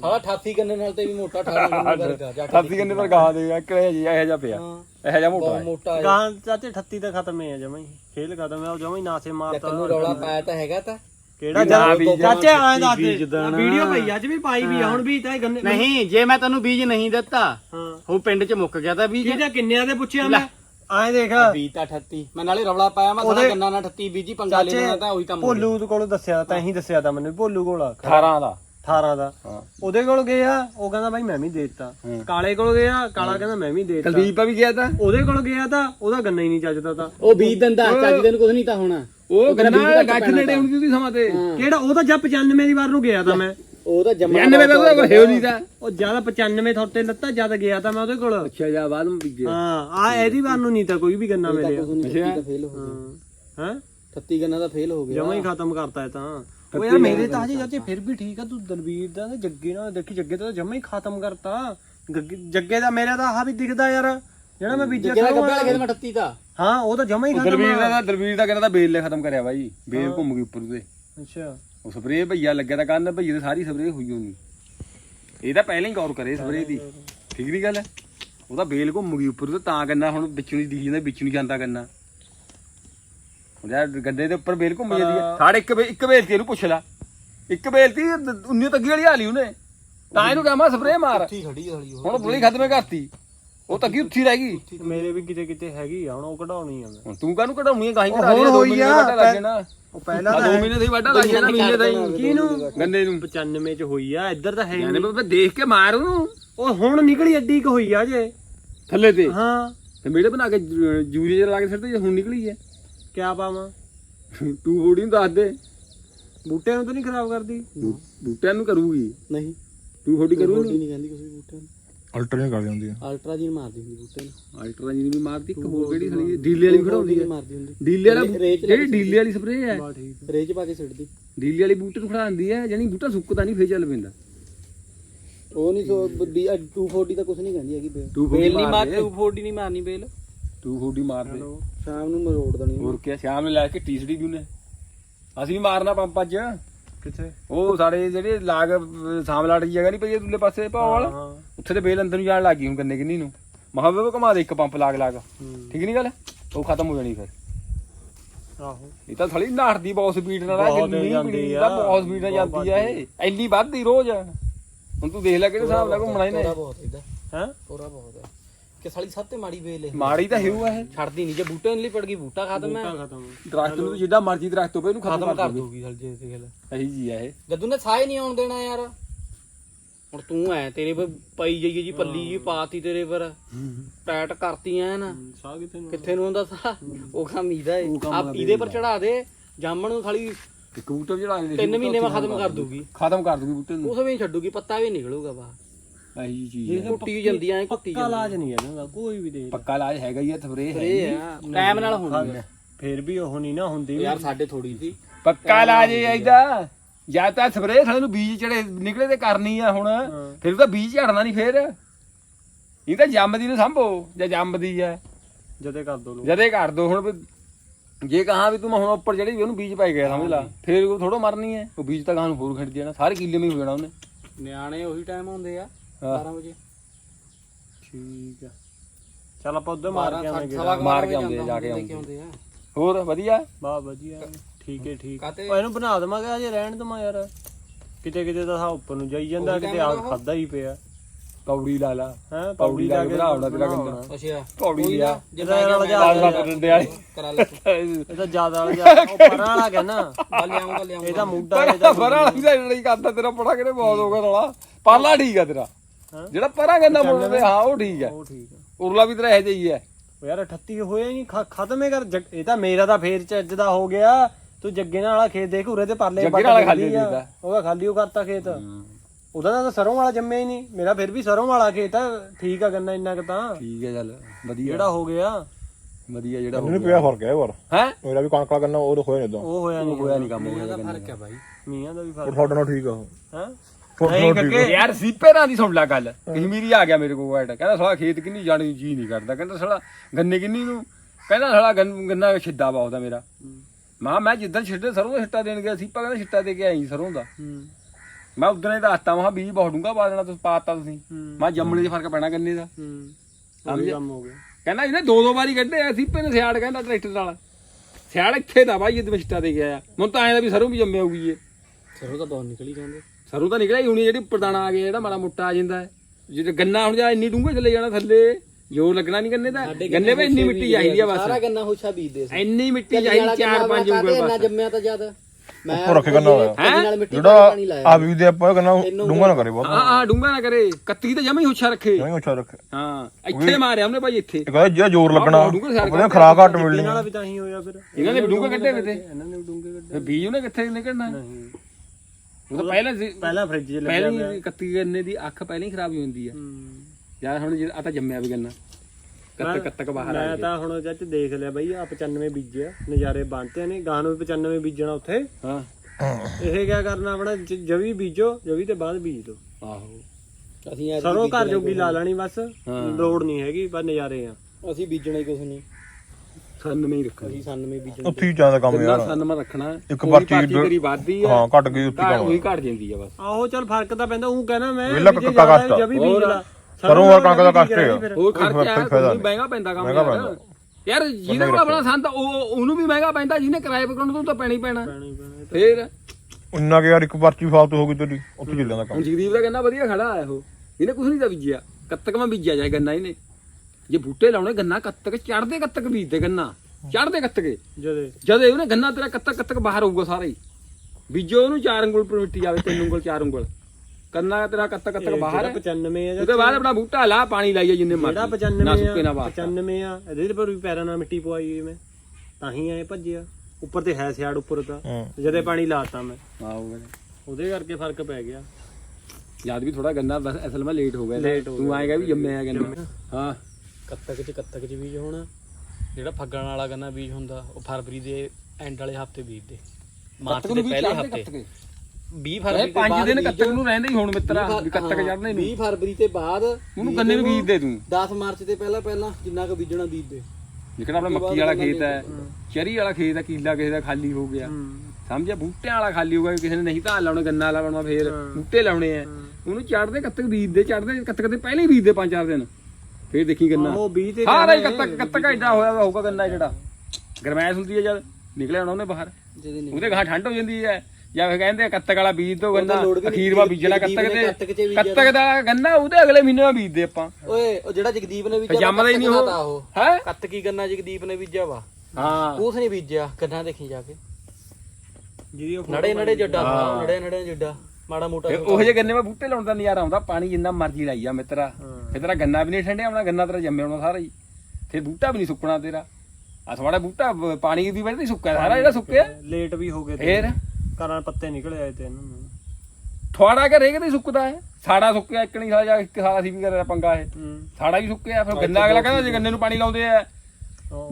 ਸਾਲਾ 88 ਗੰਨੇ ਨਾਲ ਤੇ ਵੀ ਮੋਟਾ 18 ਗੰਨੇ ਵਰਗਾ ਜੱਟ
ਸਾਥੀ ਕੰਨੇ ਪਰ ਗਾ ਦੇ ਇੱਕ ਇਹ ਜੀ ਇਹੋ ਜਿਹਾ ਪਿਆ।
ਹਾਂ।
ਇਹੋ ਜਿਹਾ ਮੋਟਾ ਹੈ।
ਮੋਟਾ ਹੈ।
ਗਾਂ ਚਾਚੇ 38 ਤਾਂ ਖਤਮ ਹੈ ਜਮਾ ਹੀ। ਖੇਲ ਖਤਮ ਹੈ ਉਹ ਜਮਾ ਹੀ ਨਾਸੇ ਮਾਰਤਾ।
ਤੈਨੂੰ ਰੌਲਾ ਪਾਇਆ ਤਾਂ ਹੈਗਾ ਤਾਂ।
ਕਿਹੜਾ
ਨਾ ਬੀਜ
ਚਾਚੇ ਆਏ ਦੱਸ ਦੇ। ਵੀਡੀਓ ਪਈ ਅੱਜ ਵੀ ਪਾਈ ਵੀ ਆ ਹੁਣ ਵੀ ਤਾਂ ਇਹ ਗੰਨੇ
ਨਹੀਂ ਜੇ ਮੈਂ ਤੈਨੂੰ ਬੀਜ ਨਹੀਂ ਦਿੱਤਾ
ਹਾਂ।
ਉਹ ਪਿੰਡ 'ਚ ਮੁੱਕ ਗਿਆ ਤਾਂ ਬੀਜ।
ਕਿਹਦਾ ਕਿੰਨਿਆਂ ਦੇ ਪੁੱਛਿਆ ਮੈਂ? ਆਏ ਦੇਖ।
ਬੀਜ ਤਾਂ 38 ਮੈਂ ਨਾਲੇ ਰੌਲਾ ਪਾਇਆ ਮੈਂ ਸਾਲਾ ਗੰਨਾ ਨਾਲ 38 ਬੀਜੀ ਪੰਗਾ
ਚਾਚੇ
ਲੈਣਾ ਤਾਂ ਉਹੀ ਕੰਮ ਹੋ।
ਭੋਲੂ ਕੋਲੋਂ ਦੱਸਿਆ ਤਾਂ ਹੀ ਦੱਸਿਆ ਤਾਂ ਮੈਨੂੰ ਭੋਲੂ ਕੋਲ।
18 ਦਾ।
18 ਦਾ।
ਹਾਂ।
ਉਹਦੇ ਕੋਲ ਗਿਆ ਉਹ ਕਹਿੰਦਾ ਬਾਈ ਮੈਂ ਵੀ ਦੇ ਦਿੱਤਾ। ਕਾਲੇ ਕੋਲ ਗਿਆ ਕਾਲਾ ਕਹਿੰਦਾ ਮੈਂ ਵੀ ਦੇ ਦਿੱਤਾ।
ਕੁਲਦੀਪ ਆ ਵੀ ਗਿਆ ਤਾਂ?
ਉਹਦੇ ਕੋਲ ਗਿਆ ਤਾਂ ਉਹਦਾ ਗੰਨਾ ਹੀ ਨਹੀਂ ਚੱਜਦਾ ਤਾਂ।
ਉਹ ਬੀਜ ਦਿੰਦਾ ਚੱਜ ਦਿਨ ਕੁਝ ਨਹੀਂ ਤਾਂ ਹੋਣਾ।
ਉਹ ਗੰਨਾ ਗੱਠ ਨੇੜੇ ਹੁੰਦੀ ਉਹਦੀ ਸਮਾਂ ਤੇ।
ਕਿਹੜਾ? ਉਹ ਤਾਂ ਜਦ 95 ਦੀ ਵਾਰ ਨੂੰ ਗਿਆ ਤਾਂ ਮੈਂ।
ਉਹ ਤਾਂ ਜੰਮਾ
99 ਦਾ ਉਹਦਾ ਕੋਈ ਹੈ ਨਹੀਂ ਤਾਂ।
ਉਹ ਜਦ 95 ਥੋਤੇ ਲੱਤਾ ਜਦ ਗਿਆ ਤਾਂ ਮੈਂ ਉਹਦੇ ਕੋਲ।
ਅੱਛਾ ਜਾ ਬਾਅਦ ਵਿੱਚ ਬੀਜੇ
ਹਾਂ ਆ ਇਹਦੀ ਵਾਰ ਨੂੰ ਨਹੀਂ ਤਾਂ ਕੋਈ ਵੀ ਗੰਨਾ ਮਿਲਿਆ।
ਕੁਝ ਨਹੀਂ ਤਾਂ ਫੇਲ ਹੋ ਗਿਆ
ਹਾਂ।
38 ਗੰਨਾ ਤਾਂ ਫੇਲ ਹੋ ਗਿਆ।
ਜਮਾ ਹੀ ਖਤਮ ਕਰਤਾ ਇਹ ਤਾਂ। ਉਹ ਯਾਰ ਮੇਰੇ ਤਾਂ ਹਜੇ ਚਾਚੇ ਫਿਰ ਵੀ ਠੀਕ ਆ ਤੂੰ ਦਲਵੀਰ ਦਾ ਤੇ ਜੱਗੇ ਨਾਲ ਦੇਖੀ ਜੱਗੇ ਤਾਂ ਜਮਾ ਹੀ ਖਤਮ ਕਰਤਾ। ਗੱਗੇ- ਜੱਗੇ ਦਾ ਮੇਰਾ ਤਾਂ ਆਹ ਵੀ ਦਿਖਦਾ ਯਾਰ ਜਿਹੜਾ ਮੈਂ ਬੀਜਿਆ
ਜਿਹੜਾ ਗੱਬੇ
ਵਾਲਾ।
ਖੇਤ ਮੈਂ 38 ਦਾ
ਹਾਂ ਉਹ ਤਾਂ ਜਮਾ ਹੀ ਖਤਮ
ਦਰਵੀਰ
ਆ
ਦਾ ਦਰਵੀਰ ਦਾ ਕਹਿੰਦਾ ਤਾਂ ਬੇਲ ਨੇ ਖਤਮ ਕਰਿਆ ਬਾਈ ਬੇਲ ਘੁੰਮ ਗਈ ਉੱਪਰ ਉਹਦੇ
ਅੱਛਾ।
ਉਹ ਸਪਰੇਅ ਭਈਆ ਲੱਗਿਆ ਤਾਂ ਕੰਨ ਭਈਏ ਦੀ ਸਾਰੀ ਸਪਰੇਅ ਹੋਈ ਹੋਣੀ। ਇਹ ਤਾਂ ਪਹਿਲਾਂ ਹੀ ਗੌਰ ਕਰੇ ਸਪਰੇਅ ਦੀ। ਠੀਕ ਨਹੀਂ ਗੱਲ? ਉਹਦਾ ਬੇਲ ਘੁੰਮ ਗਈ ਉੱਪਰ ਤੇ ਤਾਂ ਗੰਨਾ ਹੁਣ ਵਿੱਚ ਨੂੰ ਦਿਖੀ ਜਾਂਦਾ ਵਿੱਚ ਨੂੰ ਜਾਂਦਾ ਹੁਣ ਯਾਰ ਗੰਦੇ ਦੇ ਉੱਪਰ ਬੇਲ ਘੁੰਮ ਜਾਂਦੀ ਹੈ ਸਾਡੇ ਇੱਕ ਬੇ- ਇੱਕ ਤੇ ਇਹਨੂੰ ਪੁੱਛ ਲੈ। ਇੱਕ ਬੇਲ ਤੀ 19 ਤੱਗੀ ਵਾਲੀ ਹਾਲੀ ਉਹਨੇ। ਤਾਂ ਇਹਨੂੰ ਕਹਾਂ ਮੈਂ ਸਪਰੇਅ ਮਾਰ।
ਉੱਥੀ ਖੜੀ ਵਾਲੀ ਉਹ।
ਹੁਣ ਬੁਲੀ ਖਤਮੇ ਕਰਤੀ। ਉਹ ਤੱਗੀ ਉੱਥੀ ਰਹਿ ਗਈ।
ਮੇਰੇ ਵੀ ਕਿਤੇ ਕਿਤੇ ਹੈਗੀ ਆ ਹੁਣ ਉਹ ਕਢਾਉਣੀ ਆ ਮੈਂ।
ਹੁਣ ਤੂੰ ਕਾਹਨੂੰ ਕਢਾਉਣੀ ਹੈ ਗਾਹੀਂ ਕਢਾ ਲਈ ਦੋ
ਹੋਈ
ਮਹੀਨੇ
ਆ,
ਵਾਟਾ ਲੱਗ ਜਾਣਾ।
ਉਹ ਪਹਿਲਾਂ
ਆ ਦੋ ਮਹੀਨੇ ਦੀ ਵਾਟਾ ਲੱਗ ਜਾਣਾ ਮਹੀਨੇ ਦਾ ਹੀ।
ਕਿਹਨੂੰ
ਗੰਨੇ ਨੂੰ।
95 ਚ ਹੋਈ ਆ ਇੱਧਰ ਤਾਂ ਹੈ ਹੀ
ਯਾਨੀ
ਨਹੀਂ
ਦੇਖ ਕੇ ਮਾਰ ਉਹਨੂੰ।
ਉਹ ਹੁਣ ਨਿਕਲੀ ਐਡੀ ਕ ਹੋਈ ਆ ਜੇ।
ਥੱਲੇ ਤੇ।
ਹਾਂ।
ਤੇ ਮੇਰੇ ਬਣਾ ਕੇ ਜੂ- ਜੂਰੀ ਜਿਹਾ ਲਾ ਕੇ ਸਿੱਟਦੇ ਹੁਣ ਨਿਕਲੀ ਹੈ
ਕਿਆ ਪਾਵਾਂ?
ਤੂੰ ਬੋੜੀ ਨੂੰ ਦੱਸ ਦੇ।
ਬੂਟਿਆਂ ਨੂੰ ਤਾਂ ਨਹੀਂ ਖਰਾਬ ਕਰਦੀ?
ਬੂਟਿਆਂ ਨੂੰ ਕਰੂਗੀ।
ਨਹੀਂ।
ਤੂੰ ਥੋੜੀ ਕਰੂ
ਬੋਡੀ ਨਹੀਂ ਕਹਿੰਦੀ ਕੁਝ ਵੀ ਬੂਟੇ ਨੂੰ।
ਅਲਟਰ ਨਹੀਂ ਕਰ ਜਾਂਦੀ
ਅਲਟਰਾ ਜੀ ਮਾਰਦੀ ਹੁੰਦੀ ਬੂਟੇ ਨੂੰ।
ਅਲਟਰਾ ਜੀ ਵੀ ਮਾਰਦੀ ਇੱਕ ਹੋਰ ਕਿਹੜੀ ਖੜੀ ਡੀਲੇ ਵਾਲੀ ਵੀ ਖੜਾਉਂਦੀ ਹੈ
ਮਾਰਦੀ ਹੁੰਦੀ।
ਡੀਲੇ ਵਾਲਾ
ਚ
ਜਿਹੜੀ ਡੀਲੇ ਵਾਲੀ ਸਪਰੇਅ ਹੈ।
ਰੇਜ ਪਾ ਕੇ ਸਿੱਟਦੀ।
ਡੀਲੇ ਵਾਲੀ ਬੂਟੇ ਨੂੰ ਖੜਾਉਂਦੀ ਹੈ ਜਾਨੀ ਬੂਟਾ ਸੁੱਕਦਾ ਨਹੀਂ ਫੇਰ ਚੱਲ ਪੈਂਦਾ।
ਉਹ ਨਹੀਂ ਸੋ 240 ਤਾਂ ਕੁਝ ਨਹੀਂ ਕਹਿੰਦੀ ਹੈਗੀ ਬੇਲ।
240
ਬੇਲ ਨਹੀਂ ਮਾਰ
ਮਾਰਦੇ।
240 ਨਹੀਂ ਮਾਰਨੀ ਬੇਲ।
ਤੂੰ ਥੋੜੀ ਮਾਰ ਦੇ।
ਸ਼ਾਮ ਨੂੰ ਮਰੋੜ ਦੇਣੀ
ਹੋਰ ਕੀ ਸ਼ਾਮ ਨੂੰ ਲੈ ਕੇ ਟੀਸੜੀ ਵੀ ਉਹਨੇ। ਅਸੀਂ ਵੀ ਮਾਰਨਾ ਪੰਪ ਅੱਜ।
ਕਿੱਥੇ?
ਉਹ ਸਾਡੇ ਜਿਹੜੇ ਲਾਗ ਸਾਮਲਾਟ ਦੀ ਜਗ੍ਹਾ ਨਹੀਂ ਪਈ ਦੂਲੇ ਪਾਸੇ ਭਾਅ ਵਾਲਾ
ਹਾਂ।
ਉੱਥੇ ਤੇ ਬੇਲ ਅੰਦਰ ਨੂੰ ਜਾਣ ਲੱਗ ਹੁਣ ਗੰਨੇ ਕਿੰਨੀ ਨੂੰ। ਮਹਾ ਵੇ ਘੁਮਾ ਦੇ ਇੱਕ ਪੰਪ ਲਾਗ ਲਾਗ। ਠੀਕ ਨਹੀਂ ਗੱਲ? ਉਹ ਖਤਮ ਹੋ ਜਾਣੀ ਫਿਰ।
ਆਹੋ।
ਇਹ ਤਾਂ ਥਲੀ ਨਾੜਦੀ ਬਹੁਤ ਸਪੀਡ ਨਾਲ ਆ ਜਿੰਨੀ
ਜਾਂਦੀ
ਜਾਂਦੀ
ਆ।
ਆ ਬਹੁਤ ਸਪੀਡ ਨਾਲ ਜਾਂਦੀ ਆ ਇਹ। ਐਨੀ ਵੱਧਦੀ ਰੋਜ਼। ਹੁਣ ਤੂੰ ਦੇਖ ਲੈ ਕਿਹੜੇ ਹਿਸਾਬ ਨਾਲ ਘੁੰਮਣਾ ਇਹਨੇ।
ਹੈ?
ਤੋਰਾ ਬਹੁਤ ਹੈ ਕਿ ਸਾਲੀ ਸਭ ਤੇ ਮਾੜੀ ਵੇਲ ਇਹ।
ਮਾੜੀ ਤਾਂ ਹੈਉ ਇਹ।
ਛੱਡਦੀ ਨਹੀਂ ਜੇ ਬੂਟੇ ਨਹੀਂ ਪੜ ਗਈ ਬੂਟਾ ਖਤਮ ਹੈ।
ਖਤਮ।
ਦਰਖਤ ਨੂੰ ਜਿੱਦਾਂ ਮਰਜ਼ੀ ਦਰਖਤ ਹੋਵੇ ਇਹਨੂੰ
ਖਤਮ
ਖਤਮ
ਕਰ ਦੂਗੀ। ਸਾਲੀ ਜੇ ਤੇ ਗੱਲ
ਇਹੀ ਜੀ ਆ ਇਹ।
ਜਦੋਂ ਨੇ ਸਾਹ ਹੀ ਨਹੀਂ ਆਉਣ ਦੇਣਾ ਯਾਰ। ਹੁਣ ਤੂੰ ਐ ਤੇਰੇ ਪਰ ਪਈ ਜਾਈਏ ਜੀ ਪੱਲੀ ਜੀ ਪਾਤੀ ਤੇਰੇ ਪਰ ਟਾਈਟ ਕਰਤੀ ਐ ਨਾ।
ਸਾਹ ਕਿਤੇ ਨੂੰ
ਕਿੱਥੇ ਨੂੰ ਹੁੰਦਾ ਸਾਹ? ਉਹ ਕੰਮ ਇਹਦਾ ਏ। ਆ ਇਹਦੇ ਪਰ ਚੜਾ ਦੇ। ਜਾਮਣ ਨੂੰ ਖਾਲੀ
ਇੱਕ ਬੂਟੇ ਜਿਹੜਾ ਆਉਂਦੇ
ਤਿੰਨ ਮਹੀਨੇ ਮੈਂ ਖਤਮ ਕਰ ਦੂਗੀ।
ਖਤਮ ਕਰ ਦੂਗੀ ਬੂਟੇ ਨੂੰ।
ਉਸ ਵੀ ਨੀ ਛੱਡੂਗੀ ਪੱਤਾ ਵੀ ਨਿਕਲੂਗਾ ਬਾਹਰ।
ਇਹੀ ਚੀਜ਼ ਹੈ
ਕੁੱਟੀ ਜਾਂਦੀ ਐ ਕੁੱਟੀ
ਪੱਕਾ ਇਲਾਜ ਨਹੀਂ ਇਹਨਾਂ ਦਾ ਕੋਈ ਵੀ ਦੇ
ਪੱਕਾ ਇਲਾਜ ਹੈਗਾ ਹੀ ਆ ਥਵਰੇ ਹੈ
ਇਹ ਆ ਟਾਈਮ ਨਾਲ ਹੋਣੀ ਆ।
ਫੇਰ ਵੀ ਉਹ ਨਹੀਂ ਨਾ ਹੁੰਦੀ
ਯਾਰ ਸਾਡੇ ਥੋੜੀ ਸੀ।
ਪੱਕਾ ਇਲਾਜ ਇਹ ਇਹਦਾ। ਜਾਂ ਤਾਂ ਸਪਰੇਅ ਥਲੇ ਨੂੰ ਬੀਜ ਚੜੇ ਨਿਕਲੇ ਤੇ ਕਰਨੀ ਆ ਹੁਣ। ਫਿਰ ਤਾਂ ਬੀਜ ਝੜਨਾ ਨਹੀਂ ਫੇਰ। ਇਹ ਤਾਂ ਜੰਮਦੀ ਨੂੰ ਸੰਭੋ ਜਾਂ ਜੰਮਦੀ ਆ।
ਜਦੇ ਕਰ ਦੋ ਲੋਕ।
ਜਦੇ ਕਰ ਦੋ ਹੁਣ ਵੀ ਜੇ ਕਹਾ ਵੀ ਤੂੰ ਮੈਂ ਹੁਣ ਉੱਪਰ ਜਿਹੜੀ ਵੀ ਉਹਨੂੰ ਬੀਜ ਪਾਈ ਗਿਆ ਸਮਝ ਲਾ। ਫੇਰ ਉਹ ਥੋੜਾ ਮਰਨੀ ਹੈ ਉਹ ਬੀਜ ਤਾਂ ਗਾਂ ਨੂੰ ਹੋਰ ਖਿੜ ਜਾਣਾ। ਸਾਰੇ ਕਿੱਲੇ ਵਿੱਚ ਹੋ ਜਾਣਾ ਉਹਨੇ।
ਨਿਆਣੇ ਉਹੀ ਟਾਈਮ ਹੁੰਦੇ ਆ।
ਹਾਂ।
12 ਵਜੇ।
ਠੀਕ ਆ। ਚੱਲ ਆਪਾਂ ਉਧਰ ਮਾਰ ਕੇ ਆਵਾਂਗੇ
ਮਾਰ ਆਉਂਦੇ ਆ, ਜਾ ਕੇ
ਲੈ ਕੇ ਆਉਂਦੇ ਆ।
ਹੋਰ ਵਧੀਆ?
ਬਾ ਵਧੀਆ। ਠੀਕ ਹੈ ਠੀਕ। ਉਹ ਇਹਨੂੰ ਬਣਾ ਦਵਾਂਗੇ ਅਜੇ ਰਹਿਣ ਦਵਾਂ ਯਾਰ। ਕਿਤੇ ਕਿਤੇ ਤਾਂ ਸਾ ਉੱਪਰ ਨੂੰ ਜਾਈ ਜਾਂਦਾ ਕਿਤੇ ਆਗ ਖਾਦਾ ਹੀ ਪਿਆ।
ਪੌੜੀ ਲਾ ਲਾ।
ਹੈ
ਪੌੜੀ ਲਾ ਕੇ ਤੇਰਾ ਗੰਦਾ
ਅੱਛਾ
ਪੌੜੀ
ਕੋਈ
ਲਿਆ।
ਨਾ ਜੇ
ਇਹਦਾ
ਮੈਂ
ਨਾਲ
ਕਿਹਾ
ਜਾ-
ਮੈਂ
ਲਾਲ ਡੰਡੇ ਵਾਲੀ
ਕਰਾ ਲੈ ਤੂੰ।
ਇਹ [laughs] ਤਾਂ ਜ਼ਿਆਦਾ ਵਾਲਾ ਜ਼ਿਆਦਾ ਉਹ ਪਰਾਂ ਵਾਲਾ ਗਿਆ ਨਾ
ਆ ਲਿਆਉਂਗਾ ਲਿਆਉਂਗਾ
ਇਹਦਾ ਮੁੱਢਾ
ਪਰ
ਇਹਦਾ
ਪਰਾਂ ਵਾਲੀ ਦਾ ਲੜਾਈ ਕਰਦਾ ਤੇਰਾ ਪੜਾ ਕਿਹੜੇ ਬਹੁਤ ਹੋ ਗਿਆ ਰੌਲਾ ਪਰਲਾ ਠੀਕ ਆ ਤੇਰਾ। ਜਿਹੜਾ ਪਰਾਂ ਗੰਦਾ ਮੁੰਡੇ ਹਾਂ ਉਹ ਠੀਕ
ਉਹ ਠੀਕ ਆ
ਉਰਲਾ ਵੀ ਤੇਰਾ ਇਹ ਜਿਹੀ ਹੈ
ਉਹ ਯਾਰ 38 ਹੋਇਆ ਹੀ ਨਹੀਂ ਖ- ਖਤਮ ਹੀ ਕਰ ਜੱਗ- ਇਹ ਤਾਂ ਮੇਰਾ ਤਾਂ ਫੇਰ ਚੱਜ ਦਾ ਹੋ ਗਿਆ। ਤੂੰ ਜੱਗੇ ਨਾਲ ਵਾਲਾ ਖੇਤ ਦੇਖ ਉਰੇ ਤੇ ਪਰਲੇ
ਜੱਗੇ ਨਾਲ ਖਾਲੀ
ਆ।
ਦਿੱਤਾ।
ਉਹਦਾ ਖਾਲੀ ਉਹ ਕਰਤਾ ਖੇਤ। ਉਹਦਾ ਤਾਂ ਸਰੋਂ ਵਾਲਾ ਜੰਮਿਆ ਹੀ ਨਹੀਂ। ਮੇਰਾ ਫਿਰ ਵੀ ਸਰੋਂ ਵਾਲਾ ਖੇਤ ਆ। ਠੀਕ ਆ ਗੰਨਾ ਇੰਨਾ ਕੁ ਤਾਂ।
ਠੀਕ ਹੈ ਚੱਲ। ਵਧੀਆ।
ਜਿਹੜਾ ਹੋ ਗਿਆ।
ਵਧੀਆ ਜਿਹੜਾ ਹੋ
ਮੈਨੂੰ ਪਿਆ ਫ਼ਰਕ ਹੈ ਵਾਰ
ਹੈ?
ਮੇਰਾ ਵੀ ਕਣਕ ਵਾਲਾ ਗੰਨਾ ਉਹ ਹੋਇਆ ਨਹੀਂ
ਉਹ ਹੋਇਆ ਨਹੀਂ
ਹੋਇਆ ਨਹੀਂ ਕੰਮ ਹੋਇਆ
ਫ਼ਰਕ ਹੈ ਬਾਈ
ਮੀਆਂ ਦਾ ਵੀ
ਉਹ
ਫ਼ਰਕ
ਤੁਹਾਡੇ ਨਾਲ ਠੀਕ ਆ ਉਹ।
ਹੈ? ਨਹੀਂ
ਨਾਲ ਠੀਕ
ਕੱਕੇ
ਯਾਰ ਸੀਪੇਰਾਂ ਦੀ ਸੁਣ ਲੈ ਗੱਲ। ਕਸ਼ਮੀਰੀ ਆ ਗਿਆ ਮੇਰੇ ਕੋਲ ਐਟ ਕਹਿੰਦਾ ਸਾਲਾ ਖੇਤ ਕਿੰਨੀ ਜਾਣੀ ਜੀ ਨਹੀਂ ਕਰਦਾ। ਕਹਿੰਦਾ ਸਾਲਾ ਗੰਨੇ ਕਿੰਨੀ ਨੂੰ? ਕਹਿੰਦਾ ਸਾਲਾ ਗੰਨ- ਗੰਨਾ ਛਿੱਦਾ ਬਹੁਤ ਆ ਮੇਰਾ। ਮਾਂ ਮੈਂ ਜਿੱਦਾਂ ਛਿੱਟੇ ਸਰੋਂ ਦਾ ਛਿੱਟਾ ਦੇਣ ਗਿਆ ਸੀਪਾ ਕਹਿੰਦਾ ਛਿੱਟਾ ਦੇ ਕੇ ਆਈ ਸਰੋਂ ਦਾ।
ਹੂੰ।
ਮੈਂ ਉਦੋਂ ਹੀ ਦੱਸਤਾ ਮੈਂ ਕਿਹਾ ਬੀਜ ਬਹੁਤ ਡੂੰਗਾ ਪਾ ਦੇਣਾ ਤੁਸੀਂ ਪਾਤਾ ਤੁਸੀਂ। ਮੈਂ ਜੰਮਣੇ 'ਚ ਫ਼ਰਕ ਪੈਣਾ ਗੰਨੇ ਦਾ।
ਹੂੰ।
ਸਮਝ
ਕੰਮ ਹੋ ਗਿਆ।
ਕਹਿੰਦਾ ਇਹਨੇ ਦੋ ਦੋ ਵਾਰੀ ਕੱਢੇ ਆ ਸੀਪੇ ਨੇ ਸਿਆੜ ਕਹਿੰਦਾ ਟਰੈਕਟਰ ਨਾਲ। ਸਿਆੜ ਇੱਥੇ ਦਾ ਬਾਈ ਇਹਦੇ ਛਿੱਟਾ ਦੇ ਗਿਆ ਮੈਨੂੰ ਤਾਂ ਐਂ ਦਾ ਵੀ ਸਰੋਂ ਵੀ ਜੰਮੇ ਹੋਊਗੀ ਇਹ।
ਸਰੋਂ ਤਾਂ ਬਹੁਤ ਨਿਕਲੀ ਜਾਂਦੇ।
ਸਰੋਂ ਤਾਂ ਨਿਕਲਿਆ ਹੀ ਹੋਣੀ ਜਿਹੜੀ ਪ੍ਰਦਾਨਾ ਆ ਗਿਆ ਜਿਹੜਾ ਮਾੜਾ ਮੋਟਾ ਆ ਜਾਂਦਾ ਹੈ। ਜੇ ਗੰਨਾ ਹੁਣ ਜਾ ਇੰਨੀ ਡੂੰਘੇ ਚਲੇ ਜਾਣਾ ਥੱਲੇ ਜੋਰ ਲੱਗਣਾ ਨਹੀਂ ਗੰਨੇ ਦਾ। ਗੰਨੇ 'ਤੇ ਇੰਨੀ ਮਿੱਟੀ ਚਾਹੀਦੀ ਆ
ਸਾਰਾ
ਬਸ।
ਗੰਨਾ ਹੋਛਾ ਬੀਜਦੇ ਸੀ।
ਇੰਨੀ ਮਿੱਟੀ ਚਾਹੀਦੀ ਚਾਰ ਪੰਜ ਉਂਗਲ
ਇੰਨਾ
ਬਸ।
ਜੰਮਿਆ ਤਾਂ ਜਦ ਮੈਂ
ਉੱਪਰ ਰੱਖੇ ਗੰਨਾ ਹੋਇਆ। ਜਿਹੜਾ ਆ ਵੀ ਦੇ ਆਪਾਂ ਗੰਨਾ ਡੂੰਗਾ ਨਾ ਕਰੇ ਬਹੁਤ।
ਹਾਂ ਹਾਂ ਡੂੰਘਾ ਨਾ ਕਰੇ। ਕੱਤੀ ਤਾਂ ਜਮਾ ਹੀ ਹੁੱਛਾ ਰੱਖੇ।
ਨਹੀਂ ਉੱਚਾ ਰੱਖੇ।
ਹਾਂ ਇੱਥੇ ਮਾਰਿਆ ਉਹਨੇ ਭਾਈ ਇੱਥੇ।
ਇਹ ਕਹਿੰਦਾ ਜਿਹੜਾ ਜ਼ੋਰ ਲੱਗਣਾ ਉਹਨੇ ਖਰਾਕ ਘੱਟ ਮਿਲਣੀ।
ਇਹਨਾਂ ਨਾਲ ਵੀ ਤਾਂ ਹੀ ਹੋਇਆ ਫਿਰ?
ਇਹਨਾਂ ਨੇ ਵੀ ਡੂੰਘੇ ਕੱਢੇ ਵੇ ਤੇ।
ਇਹਨਾਂ ਨੇ ਵੀ ਡੂੰਗੇ ਕੱਢੇ।
ਬੀਜ ਉਹਨੇ ਕਿੱਥੇ ਨਿਕਲਣਾ
ਨਹੀਂ।
ਉਹ ਤਾਂ ਪਹਿਲਾਂ ਸੀ-
ਪਹਿਲਾਂ ਫ੍ਰਿਜ 'ਚ ਲੱਗਿਆ
ਪਹਿਲਾਂ ਹੀ ਕੱਤੀ ਗੰਨੇ ਦੀ ਅੱਖ ਪਹਿਲਾਂ ਹੀ ਖਰਾਬ ਹੋ ਜਾਂਦੀ ਆ।
ਹੂੰ।
ਯਾਰ ਹੁਣ ਆ ਤਾਂ ਜੰਮਿਆ ਵੀ ਗੰਨਾ। ਕੱਤ ਕੱਤਕ ਬਾਹਰ ਆ
ਮੈਂ ਤਾਂ ਹੁਣ ਜੱਜ ਦੇਖ ਲਿਆ ਬਈ ਆ 95 ਬੀਜਿਆ ਨਜ਼ਾਰੇ ਬਣਤੇ ਨੇ ਗਾਂ ਨੂੰ ਵੀ 95 ਬੀਜਣਾ ਉੱਥੇ।
ਹਾਂ।
ਇਹ ਕਿਆ ਕਰਨਾ ਆਪਣਾ ਜ- ਜਵੀ ਬੀਜੋ ਜਵੀ ਤੇ ਬਾਅਦ ਬੀਜ ਦੋ।
ਆਹੋ।
ਅਸੀਂ
ਸਰੋਂ ਘਰ ਜੋਗੀ ਲਾ ਲੈਣੀ ਬਸ
ਹਾਂ।
ਲੋੜ ਨਹੀਂ ਹੈਗੀ ਬਸ ਨਜ਼ਾਰੇ ਆ।
ਅਸੀਂ ਬੀਜਣਾ ਹੀ ਕੁਛ ਨਹੀਂ।
ਸੰਨ ਮੈਂ ਹੀ ਰੱਖਣਾ।
ਅਸੀਂ 99 ਬੀਜਣਾ
ਉੱਥੇ ਹੀ ਜਾਂਦਾ ਕੰਮ
ਕਿੰਨਾ
ਯਾਰ।
ਸੰਨ ਮੈਂ ਰੱਖਣਾ।
ਇੱਕ
ਕੋਈ
ਪਰਚੀ
ਪਾਰਟੀ ਤੇਰੀ ਵੱਧਦੀ ਆ।
ਹਾਂ ਘਟ ਗਈ ਉੱਥੇ
ਘਰ
ਕੰਮ
ਉਹੀ ਘਟ ਜਾਂਦੀ ਆ ਬਸ।
ਆਹੋ ਚੱਲ ਫ਼ਰਕ ਤਾਂ ਪੈਂਦਾ ਉਹ ਕਹਿਣਾ ਮੈਂ
ਵਿਹਲਾ
ਵੀ ਜੇ
ਕੱਕਾ
ਜ਼ਿਆਦਾ
ਕਸ਼ਟ ਆ।
ਜਵੀ ਬੀਜ
ਹੋਰ।
ਲਾ
ਸਰੋਂ ਵਾਲਾ ਕਣਕ ਦਾ ਕਸ਼ਟ ਹੈ
ਫਿਰ।
ਉਹ
ਕੋਈ
ਖਰਚਾ
ਫਾਇਦਾ
ਕੋਈ
ਨਹੀਂ।
ਮਹਿੰਗਾ ਪੈਂਦਾ ਕੰਮ
ਮਹਿੰਗਾ
ਯਾਰ।
ਪੈਂਦਾ।
ਯਾਰ ਜਿਹਦੇ ਕੋਲ ਆਪਣਾ ਸੰਦ ਉਹ ਉਹਨੂੰ ਵੀ ਮਹਿੰਗਾ ਪੈਂਦਾ ਜਿਹਨੇ ਕਿਰਾਏ ਪਕੜਨ ਤੋਂ ਤਾਂ ਪੈਣਾ ਹੀ ਪੈਣਾ। ਫੇਰ
ਇੰਨਾ ਕਿ ਯਾਰ ਇੱਕ ਪਰਚੀ ਫਾਲਤੂ ਹੋ ਗਈ ਤੇਰੀ ਉੱਥੇ ਚੱਲ ਜਾਂਦਾ ਕੰਮ।
ਹੁਣ ਜਗਦੀਪ ਦਾ ਕਹਿੰਦਾ ਵਧੀਆ ਖੜਾ ਆ ਉਹ ਇਹਨੇ ਕੁਝ ਨਹੀਂ ਤਾਂ ਬੀਜਿਆ। ਕੱਤਕਵਾਂ ਬੀਜਿਆ ਜਾਏ ਗੰਨਾ ਇਹਨੇ। ਜੇ ਬੂਟੇ ਲਾਉਣੇ ਗੰਨਾ ਕੱਤਕ ਚੜਦੇ ਕੱਤਕ ਬੀਜਦੇ ਗੰਨਾ ਚੜਦੇ ਕੱਤਕੇ
ਜਦੇ।
ਜਦ ਉਹਨੇ ਗੰਨਾ ਤੇਰਾ ਕੱਤਕ ਕੱਤਕ ਬਾਹਰ ਆਊਗਾ ਸਾਰਾ ਹੀ। ਬੀਜੋ ਉਹਨੂੰ ਚਾਰ ਉਂਗਲ ਪਰ ਮਿੱਟੀ ਆਵੇ ਤਿੰਨ ਉਂਗਲ ਚਾਰ ਉਂਗਲ। ਕੰਨਾ ਤੇਰਾ ਕੱਤਕ ਕੱਤਕ ਬਾਹਰ ਹੈ।
95 ਆ ਜਾਂ
ਉਹਦੇ ਬਾਅਦ ਆਪਣਾ ਬੂਟਾ ਲਾ ਪਾਣੀ ਲਾਈਏ ਜਿੰਨੇ
ਜਿਹੜਾ
ਮਰਜ਼ੀ।
95
ਨਾ ਸੁੱਕੇ ਨਾ
ਆ
ਵਾਸਤਾ
95 ਆ ਇਹਦੇ ਪਰ ਵੀ ਪੈਰਾਂ ਨਾਲ ਮਿੱਟੀ ਪਵਾਈ ਮੈਂ। ਤਾਂ ਹੀ ਐ ਭੱਜਿਆ। ਉੱਪਰ ਤੇ ਹੈ ਸਿਆੜ ਉੱਪਰ ਤਾਂ। ਜਦੇ ਪਾਣੀ ਲਾਤਾ ਮੈਂ।
ਆਹੋ
ਉਹਦੇ ਕਰਕੇ ਫ਼ਰਕ ਪੈ ਗਿਆ।
ਯਾਦ ਵੀ ਥੋੜਾ ਗੰਨਾ ਬਸ ਅਸਲ ਮੈਂ ਲੇਟ ਹੋ ਗਿਆ ਤੂੰ ਆਏਗਾ ਵੀ ਜੰਮਿਆ ਗੰਨਾ ਹਾਂ।
ਕੱਤਕ ਚ ਕੱਤਕ ਚ ਬੀਜ ਹੋਣਾ। ਜਿਹੜਾ ਫੱਗਣ ਵਾਲਾ ਗੰਨਾ ਬੀਜ ਹੁੰਦਾ ਉਹ ਫਰਵਰੀ ਦੇ ਐਂਡ ਵਾਲੇ ਹਫ਼ਤੇ ਬੀਜਦੇ ਮਾਰਚ
ਕੱਤਕ
ਦੇ ਪਹਿਲੇ ਹਫ਼ਤੇ।
ਕੱਤਕੇ?
20
ਇਹ
ਫਰਵਰੀ ਦੇ ਬਾਅਦ
ਦਿਨ
ਬੀਜੋ।
ਕੱਤਕ ਨੂੰ ਰਹਿੰਦੇ ਹੀ ਹੁਣ ਮਿੱਤਰਾ ਵੀ ਕੱਤਕ ਚੜਨੇ ਨੂੰ।
20 ਫਰਵਰੀ ਤੇ ਬਾਅਦ
ਉਹਨੂੰ ਗੰਨੇ ਨੂੰ ਬੀਜ ਦੇ ਤੂੰ।
10 ਮਾਰਚ ਤੇ ਪਹਿਲਾਂ ਪਹਿਲਾਂ ਜਿੰਨਾ ਕੁ ਬੀਜਣਾ ਬੀਜ ਦੇ।
ਜਿਹੜਾ ਆਪਣਾ ਮੱਕੀ ਵਾਲਾ ਖੇਤ ਹੈ ਚਰੀ ਵਾਲਾ ਖੇਤ ਹੈ ਕੀਲਾ ਕਿਸੇ ਦਾ ਖਾਲੀ ਹੋ ਗਿਆ। ਸਮਝਿਆ? ਬੂਟਿਆਂ ਵਾਲਾ ਖਾਲੀ ਹੋ ਗਿਆ ਕਿਸੇ ਨੇ ਨਹੀਂ ਧਾਨ ਲਾਉਣਾ ਗੰਨਾ ਲਾਉਣਾ ਫੇਰ ਬੂਟੇ ਲਾਉਣੇ ਆ। ਉਹਨੂੰ ਚੜਦੇ ਕੱਤਕ ਬੀਜਦੇ ਚੜਦੇ ਕੱਤਕ ਤੇ ਪਹਿਲੇ ਹੀ ਬੀਜਦੇ ਪੰਜ ਚਾਰ ਦਿਨ। ਫੇਰ ਦੇਖੀ ਗੰਨਾ।
ਉਹ 20 ਤੇ
ਸਾਰਾ ਹੀ ਕੱਤਕ ਕੱਤਕ ਐਡਾ ਹੋਇਆ ਹੋਊਗਾ ਗੰਨਾ ਜਿਹੜਾ। ਗਰਮੈਸ਼ ਹੁੰਦੀ ਹੈ ਜਦ ਨਿਕਲਿਆ ਆਉਣਾ ਉਹਨੇ ਬਾਹਰ। ਉਹਦੇ ਗਾਂ ਠੰਡ ਹੋ ਜਾਂਦੀ ਹੈ। ਜਾਂ ਫਿਰ ਕਹਿੰਦੇ ਆ ਕੱਤਕ ਵਾਲਾ ਬੀਜ ਤੋਂ ਗੰਨਾ
ਵੀ
ਅਖੀਰ ਵਾ ਬੀਜਣਾ ਕੱਤਕ ਦੇ।
ਕੱਤਕ
ਕੱਤਕ ਦਾ ਗੰਨਾ ਉਹਦੇ ਅਗਲੇ ਮਹੀਨੇ ਵਿੱਚ ਬੀਜਦੇ ਆਪਾਂ।
ਓਏ ਉਹ ਜਿਹੜਾ ਜਗਦੀਪ ਨੇ ਬੀਜਿਆ
ਜੰਮਦਾ ਹੀ ਨਹੀਂ
ਕੱਤਕ
ਉਹ।
ਦਾ
ਹੈ?
ਕੱਤ ਕੀ ਗੰਨਾ ਜਗਦੀਪ ਨੇ ਬੀਜਿਆ ਵਾ।
ਹਾਂ।
ਉਸ ਨੇ ਬੀਜਿਆ ਗੰਨਾ ਦੇਖੀ ਜਾ ਕੇ।
ਜਿਹਦੀ ਉਹ
ਨੜੇ ਨੜੇ ਜੱਡਾ ਨੜੇ ਨੜੇ ਜੱਡਾ। ਮਾੜਾ ਮੋਟਾ
ਫਿਰ ਉਹ ਜਿਹੇ ਗੰਨੇ ਵਿੱਚ ਬੂਟੇ ਲਾਉਣ ਦਾ ਨਜ਼ਾਰਾ ਆਉਂਦਾ ਪਾਣੀ ਜਿੰਨਾ ਮਰਜ਼ੀ ਲਾਈ ਜਾ ਮਿੱਤਰਾ। ਫਿਰ ਤੇਰਾ ਗੰਨਾ ਵੀ ਨਹੀਂ ਠੰਡੇ ਆਉਣਾ ਗੰਨਾ ਤੇਰਾ ਜੰਮੇ ਆਉਣਾ ਸਾਰਾ ਹੀ। ਫਿਰ ਬੂਟਾ ਵੀ ਨਹੀਂ ਸੁੱਕਣਾ ਤੇਰਾ। ਆ ਥੋੜਾ ਬੂਟਾ ਪਾਣੀ ਦੀ ਵਜ੍ਹਾ ਤੇ ਸੁੱਕਾ ਸਾਰਾ ਜਿਹੜਾ ਸੁੱਕਿਆ।
ਲੇਟ ਵੀ ਹੋ ਗਏ ਤੇ
ਫੇਰ?
ਘਰਾਂ ਪੱਤੇ ਨਿਕਲ ਆਏ ਤੇ ਇਹਨਾਂ ਨੂੰ
ਥੋੜਾ ਘਰੇ ਕਿਤੇ ਸੁੱਕਦਾ ਹੈ ਸਾੜਾ ਸੁੱਕਿਆ ਇੱਕ ਨਹੀਂ ਸਾਲਾ ਜਾਂ ਇੱਕ ਸਾਲਾ ਸੀ ਵੀ ਕਰਿਆ ਪੰਗਾ ਇਹ। ਸਾੜਾ ਵੀ ਸੁੱਕਿਆ ਫਿਰ ਗੰਨਾ ਅਗਲਾ ਕਹਿੰਦਾ ਜੇ ਗੰਨੇ ਨੂੰ ਪਾਣੀ ਲਾਉਂਦੇ ਆ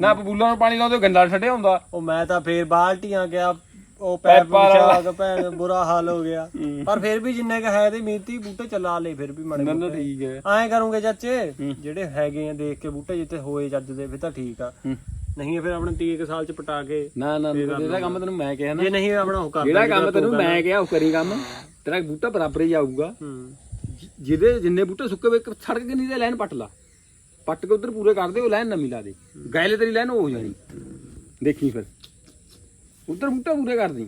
ਨਾ ਬਬੂਲਾਂ ਨੂੰ ਪਾਣੀ ਲਾਉਂਦੇ ਗੰਨਾ ਛੱਡਿਆ ਹੁੰਦਾ।
ਉਹ ਮੈਂ ਤਾਂ ਫੇਰ ਬਾਲਟੀਆਂ ਗਿਆ ਉਹ ਪੈਪ
ਪੈਪਾਂ ਵਾਲਾ।
ਕੇ ਭੈਣ ਬੁਰਾ ਹਾਲ ਹੋ ਗਿਆ। ਪਰ ਫਿਰ ਵੀ ਜਿੰਨੇ ਕ ਹੈ ਤੇ ਮਿਹਨਤੀ ਬੂਟੇ ਚਲਾ ਲਏ ਫਿਰ ਵੀ ਮਾੜੇ
ਨਾ ਨਾ
ਮੋਟੇ।
ਠੀਕ ਹੈ।
ਐਂ ਕਰੂੰਗੇ ਚਾਚੇ ਜਿਹੜੇ ਹੈਗੇ ਆ ਦੇਖ ਕੇ ਬੂਟੇ ਜਿੱਥੇ ਹੋਏ ਜੱਜ ਦੇ ਫਿਰ ਤਾਂ ਠੀਕ ਆ।
ਹੂੰ।
ਨਹੀਂ ਫਿਰ ਆਪਣੇ 30 ਕੁ ਸਾਲ ਚ ਪਟਾ ਕੇ
ਨਾ ਨਾ ਜਿਹੜਾ ਕੰਮ ਤੈਨੂੰ ਮੈਂ ਕਿਹਾ ਨਾ
ਜੇ ਨਹੀਂ ਆਪਣਾ ਉਹ ਕਰ
ਜਿਹੜਾ ਕੰਮ ਤੈਨੂੰ ਮੈਂ ਕਿਹਾ ਉਹ ਕਰੀ ਕੰਮ ਤੇਰਾ ਬੂਟਾ ਬਰਾਬਰ ਹੀ ਆਊਗਾ।
ਹੂੰ।
ਜਿ- ਜਿਹਦੇ ਜਿੰਨੇ ਬੂਟੇ ਸੁੱਕੇ ਵੇ ਸੜਕ ਕਿੰਨੀ ਦੇ ਲਾਈਨ ਪੱਟ ਲਾ। ਪੱਟ ਕੇ ਉਧਰ ਪੂਰੇ ਕਰ ਦੇ ਉਹ ਲਾਈਨ ਨਵੀਂ ਲਾ ਦੇ। ਗੈਲੇ ਤੇਰੀ ਲਾਈਨ ਉਹ ਹੋ ਜਾਣੀ। ਦੇਖੀ ਫਿਰ। ਉਧਰ ਬੂਟਾ ਪੂਰੇ ਕਰ ਦੀ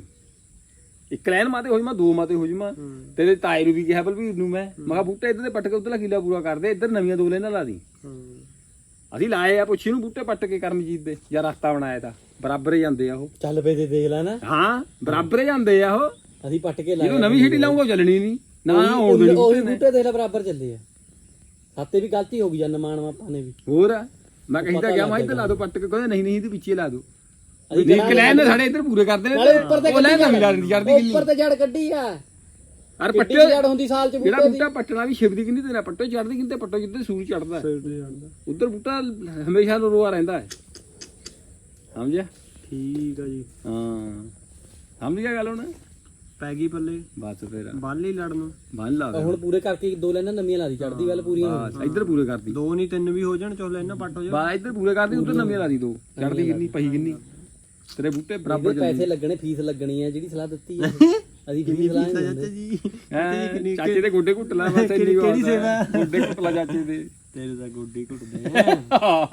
ਇੱਕ ਲਾਈਨ ਮਾਤੇ ਹੋ ਜਾਵਾਂ ਦੋ ਮਾਤੇ ਹੋ ਜਾਵਾਂ। ਤੇਰੇ ਤਾਏ ਨੂੰ ਵੀ ਕਿਹਾ ਬਲਵੀਰ ਨੂੰ ਮੈਂ। ਮੈਂ ਕਿਹਾ ਬੂਟਾ ਇੱਧਰ ਦੇ ਪੱਟ ਕੇ ਉਧਰਲਾ ਕਿਲਾ ਪੂਰਾ ਕਰ ਦੇ ਇੱਧਰ ਨਵੀਆਂ ਦੋ ਲਾਈਨਾਂ ਲਾ ਦੀ। ਅਸੀਂ ਲਾਏ ਆ ਪੁੱਛੀ ਨੂੰ ਬੂਟੇ ਪੱਟ ਕੇ ਕਰਮਜੀਤ ਦੇ ਜਾਂ ਰਸਤਾ ਬਣਾਇਆ ਤਾਂ। ਬਰਾਬਰ ਹੀ ਜਾਂਦੇ ਆ ਉਹ।
ਚੱਲ ਪਏ ਤੇ ਦੇਖ ਲੈ ਨਾ।
ਹਾਂ ਬਰਾਬਰ ਹੀ ਜਾਂਦੇ ਆ ਉਹ।
ਅਸੀਂ ਪੱਟ ਕੇ
ਜਦੋਂ ਨਵੀਂ ਛੇਟੀ ਲਾਉਂਗਾ ਚੱਲਣੀ ਨਹੀਂ। ਨਾ
ਉਹੀ
ਬੂਟੇ
ਦੇਖ ਲੈ ਬਰਾਬਰ ਚੱਲੇ ਆ। ਸਾਤੇ ਵੀ ਗਲਤੀ ਹੋ ਗਈ ਜਨ ਮਾਨ ਆਪਾਂ ਨੇ ਵੀ।
ਹੋਰ। ਮੈਂ ਕਹਿੰਦਾ ਗਿਆ ਮੈਂ ਇੱਧਰ ਲਾ ਦੋ ਪੱਟ ਕੇ ਕਹਿੰਦਾ ਨਹੀਂ ਨਹੀਂ ਇਹਦੇ ਪਿੱਛੇ ਲਾ ਦੋ।
ਅਸੀਂ
ਇੱਕ ਲੈਨ ਨੇ ਸਾਡੇ ਇੱਧਰ ਪੂਰੇ ਕਰਦੇ ਨੇ
ਨਾਲੇ ਉੱਪਰ ਤੇ
ਉਹ ਲੈਨ ਨਵੀਂ ਲਾ ਦਿੰਦੀ ਚੜਦੀ ਕਿੱਲੀ
ਉੱਪਰ ਤੇ ਜੜ ਕੱਢੀ ਆ।
ਅਰ ਪੱਟੇ
ਜੜ ਹੁੰਦੀ ਸਾਲ ਚ
ਜਿਹੜਾ
ਬੂਟੇ ਦੀ।
ਬੂਟਾ ਪੱਟਣਾ ਵੀ ਸ਼ਿਵ ਦੀ ਕਿੰਨੀ ਤੇ ਨਾ ਪੱਟੋ ਚੜਦੀ ਕਿੰਨੀ ਤੇ ਪੱਟੋ ਜਿੱਦੇ ਸੂਰਜ ਚੜਦਾ ਉੱਧਰ ਬੂਟਾ ਹਮੇਸ਼ਾ ਰੋਆ ਰਹਿੰਦਾ ਹੈ। ਸਮਝਿਆ?
ਠੀਕ ਆ ਜੀ।
ਹਾਂ। ਸਮਝ ਗਿਆ ਗੱਲ ਹੁਣ?
ਪੈ ਗਈ ਪੱਲੇ।
ਬਸ ਫੇਰ।
ਬੰਨ ਲਈ ਲੜਨ
ਬੰਨ ਲਾ ਦੇ
ਹੁਣ ਪੂਰੇ ਕਰਕੇ ਦੋ ਲੈਣਾ ਨਵੀਆਂ ਲਾ ਦੀ ਚੜਦੀ ਗੱਲ ਪੂਰੀਆਂ ਹੋ
ਬਸ ਇੱਧਰ ਪੂਰੇ ਕਰਦੀ।
ਦੋ ਨਹੀਂ ਤਿੰਨ ਵੀ ਹੋ ਜਾਣ ਚੋਲੇ ਇਹਨਾਂ ਪੱਟ ਹੋ ਜਾ
ਬਾ ਇੱਧਰ ਪੂਰੇ ਕਰਦੀ ਉੱਧਰ ਨਵੀਂ ਲਾ ਦੀ ਦੋ। ਚੜਦੀ ਕਿੰਨੀ ਪਹੀ ਕਿੰਨੀ। ਤੇਰੇ ਬੂਟੇ ਬਰਾਬਰ
ਇਹਦੇ ਪੈਸੇ ਲੱਗਣੇ ਫੀਸ ਲੱਗਣੀ ਆ ਜਿਹੜੀ ਸਲਾਹ ਦਿੱਤੀ ਆ। ਅਸੀਂ ਫੀਸ
ਚਾਚਾ
ਲਾਂਗੇ
ਜੀ?
ਹੈਂ, ਚਾਚੇ ਦੇ ਗੋਡੇ ਘੁੱਟ ਲਾ ਬਸ ਇੰਨੀ
ਕਿਹੜੀ ਸੇਵਾ?
ਹੈ। ਗੋਡੇ ਘੁੱਟ ਲਾ ਚਾਚੇ ਦੇ।
ਤੇਰੇ ਦਾ ਗੋਡੀ ਘੁੱਟਦੇ ਆ।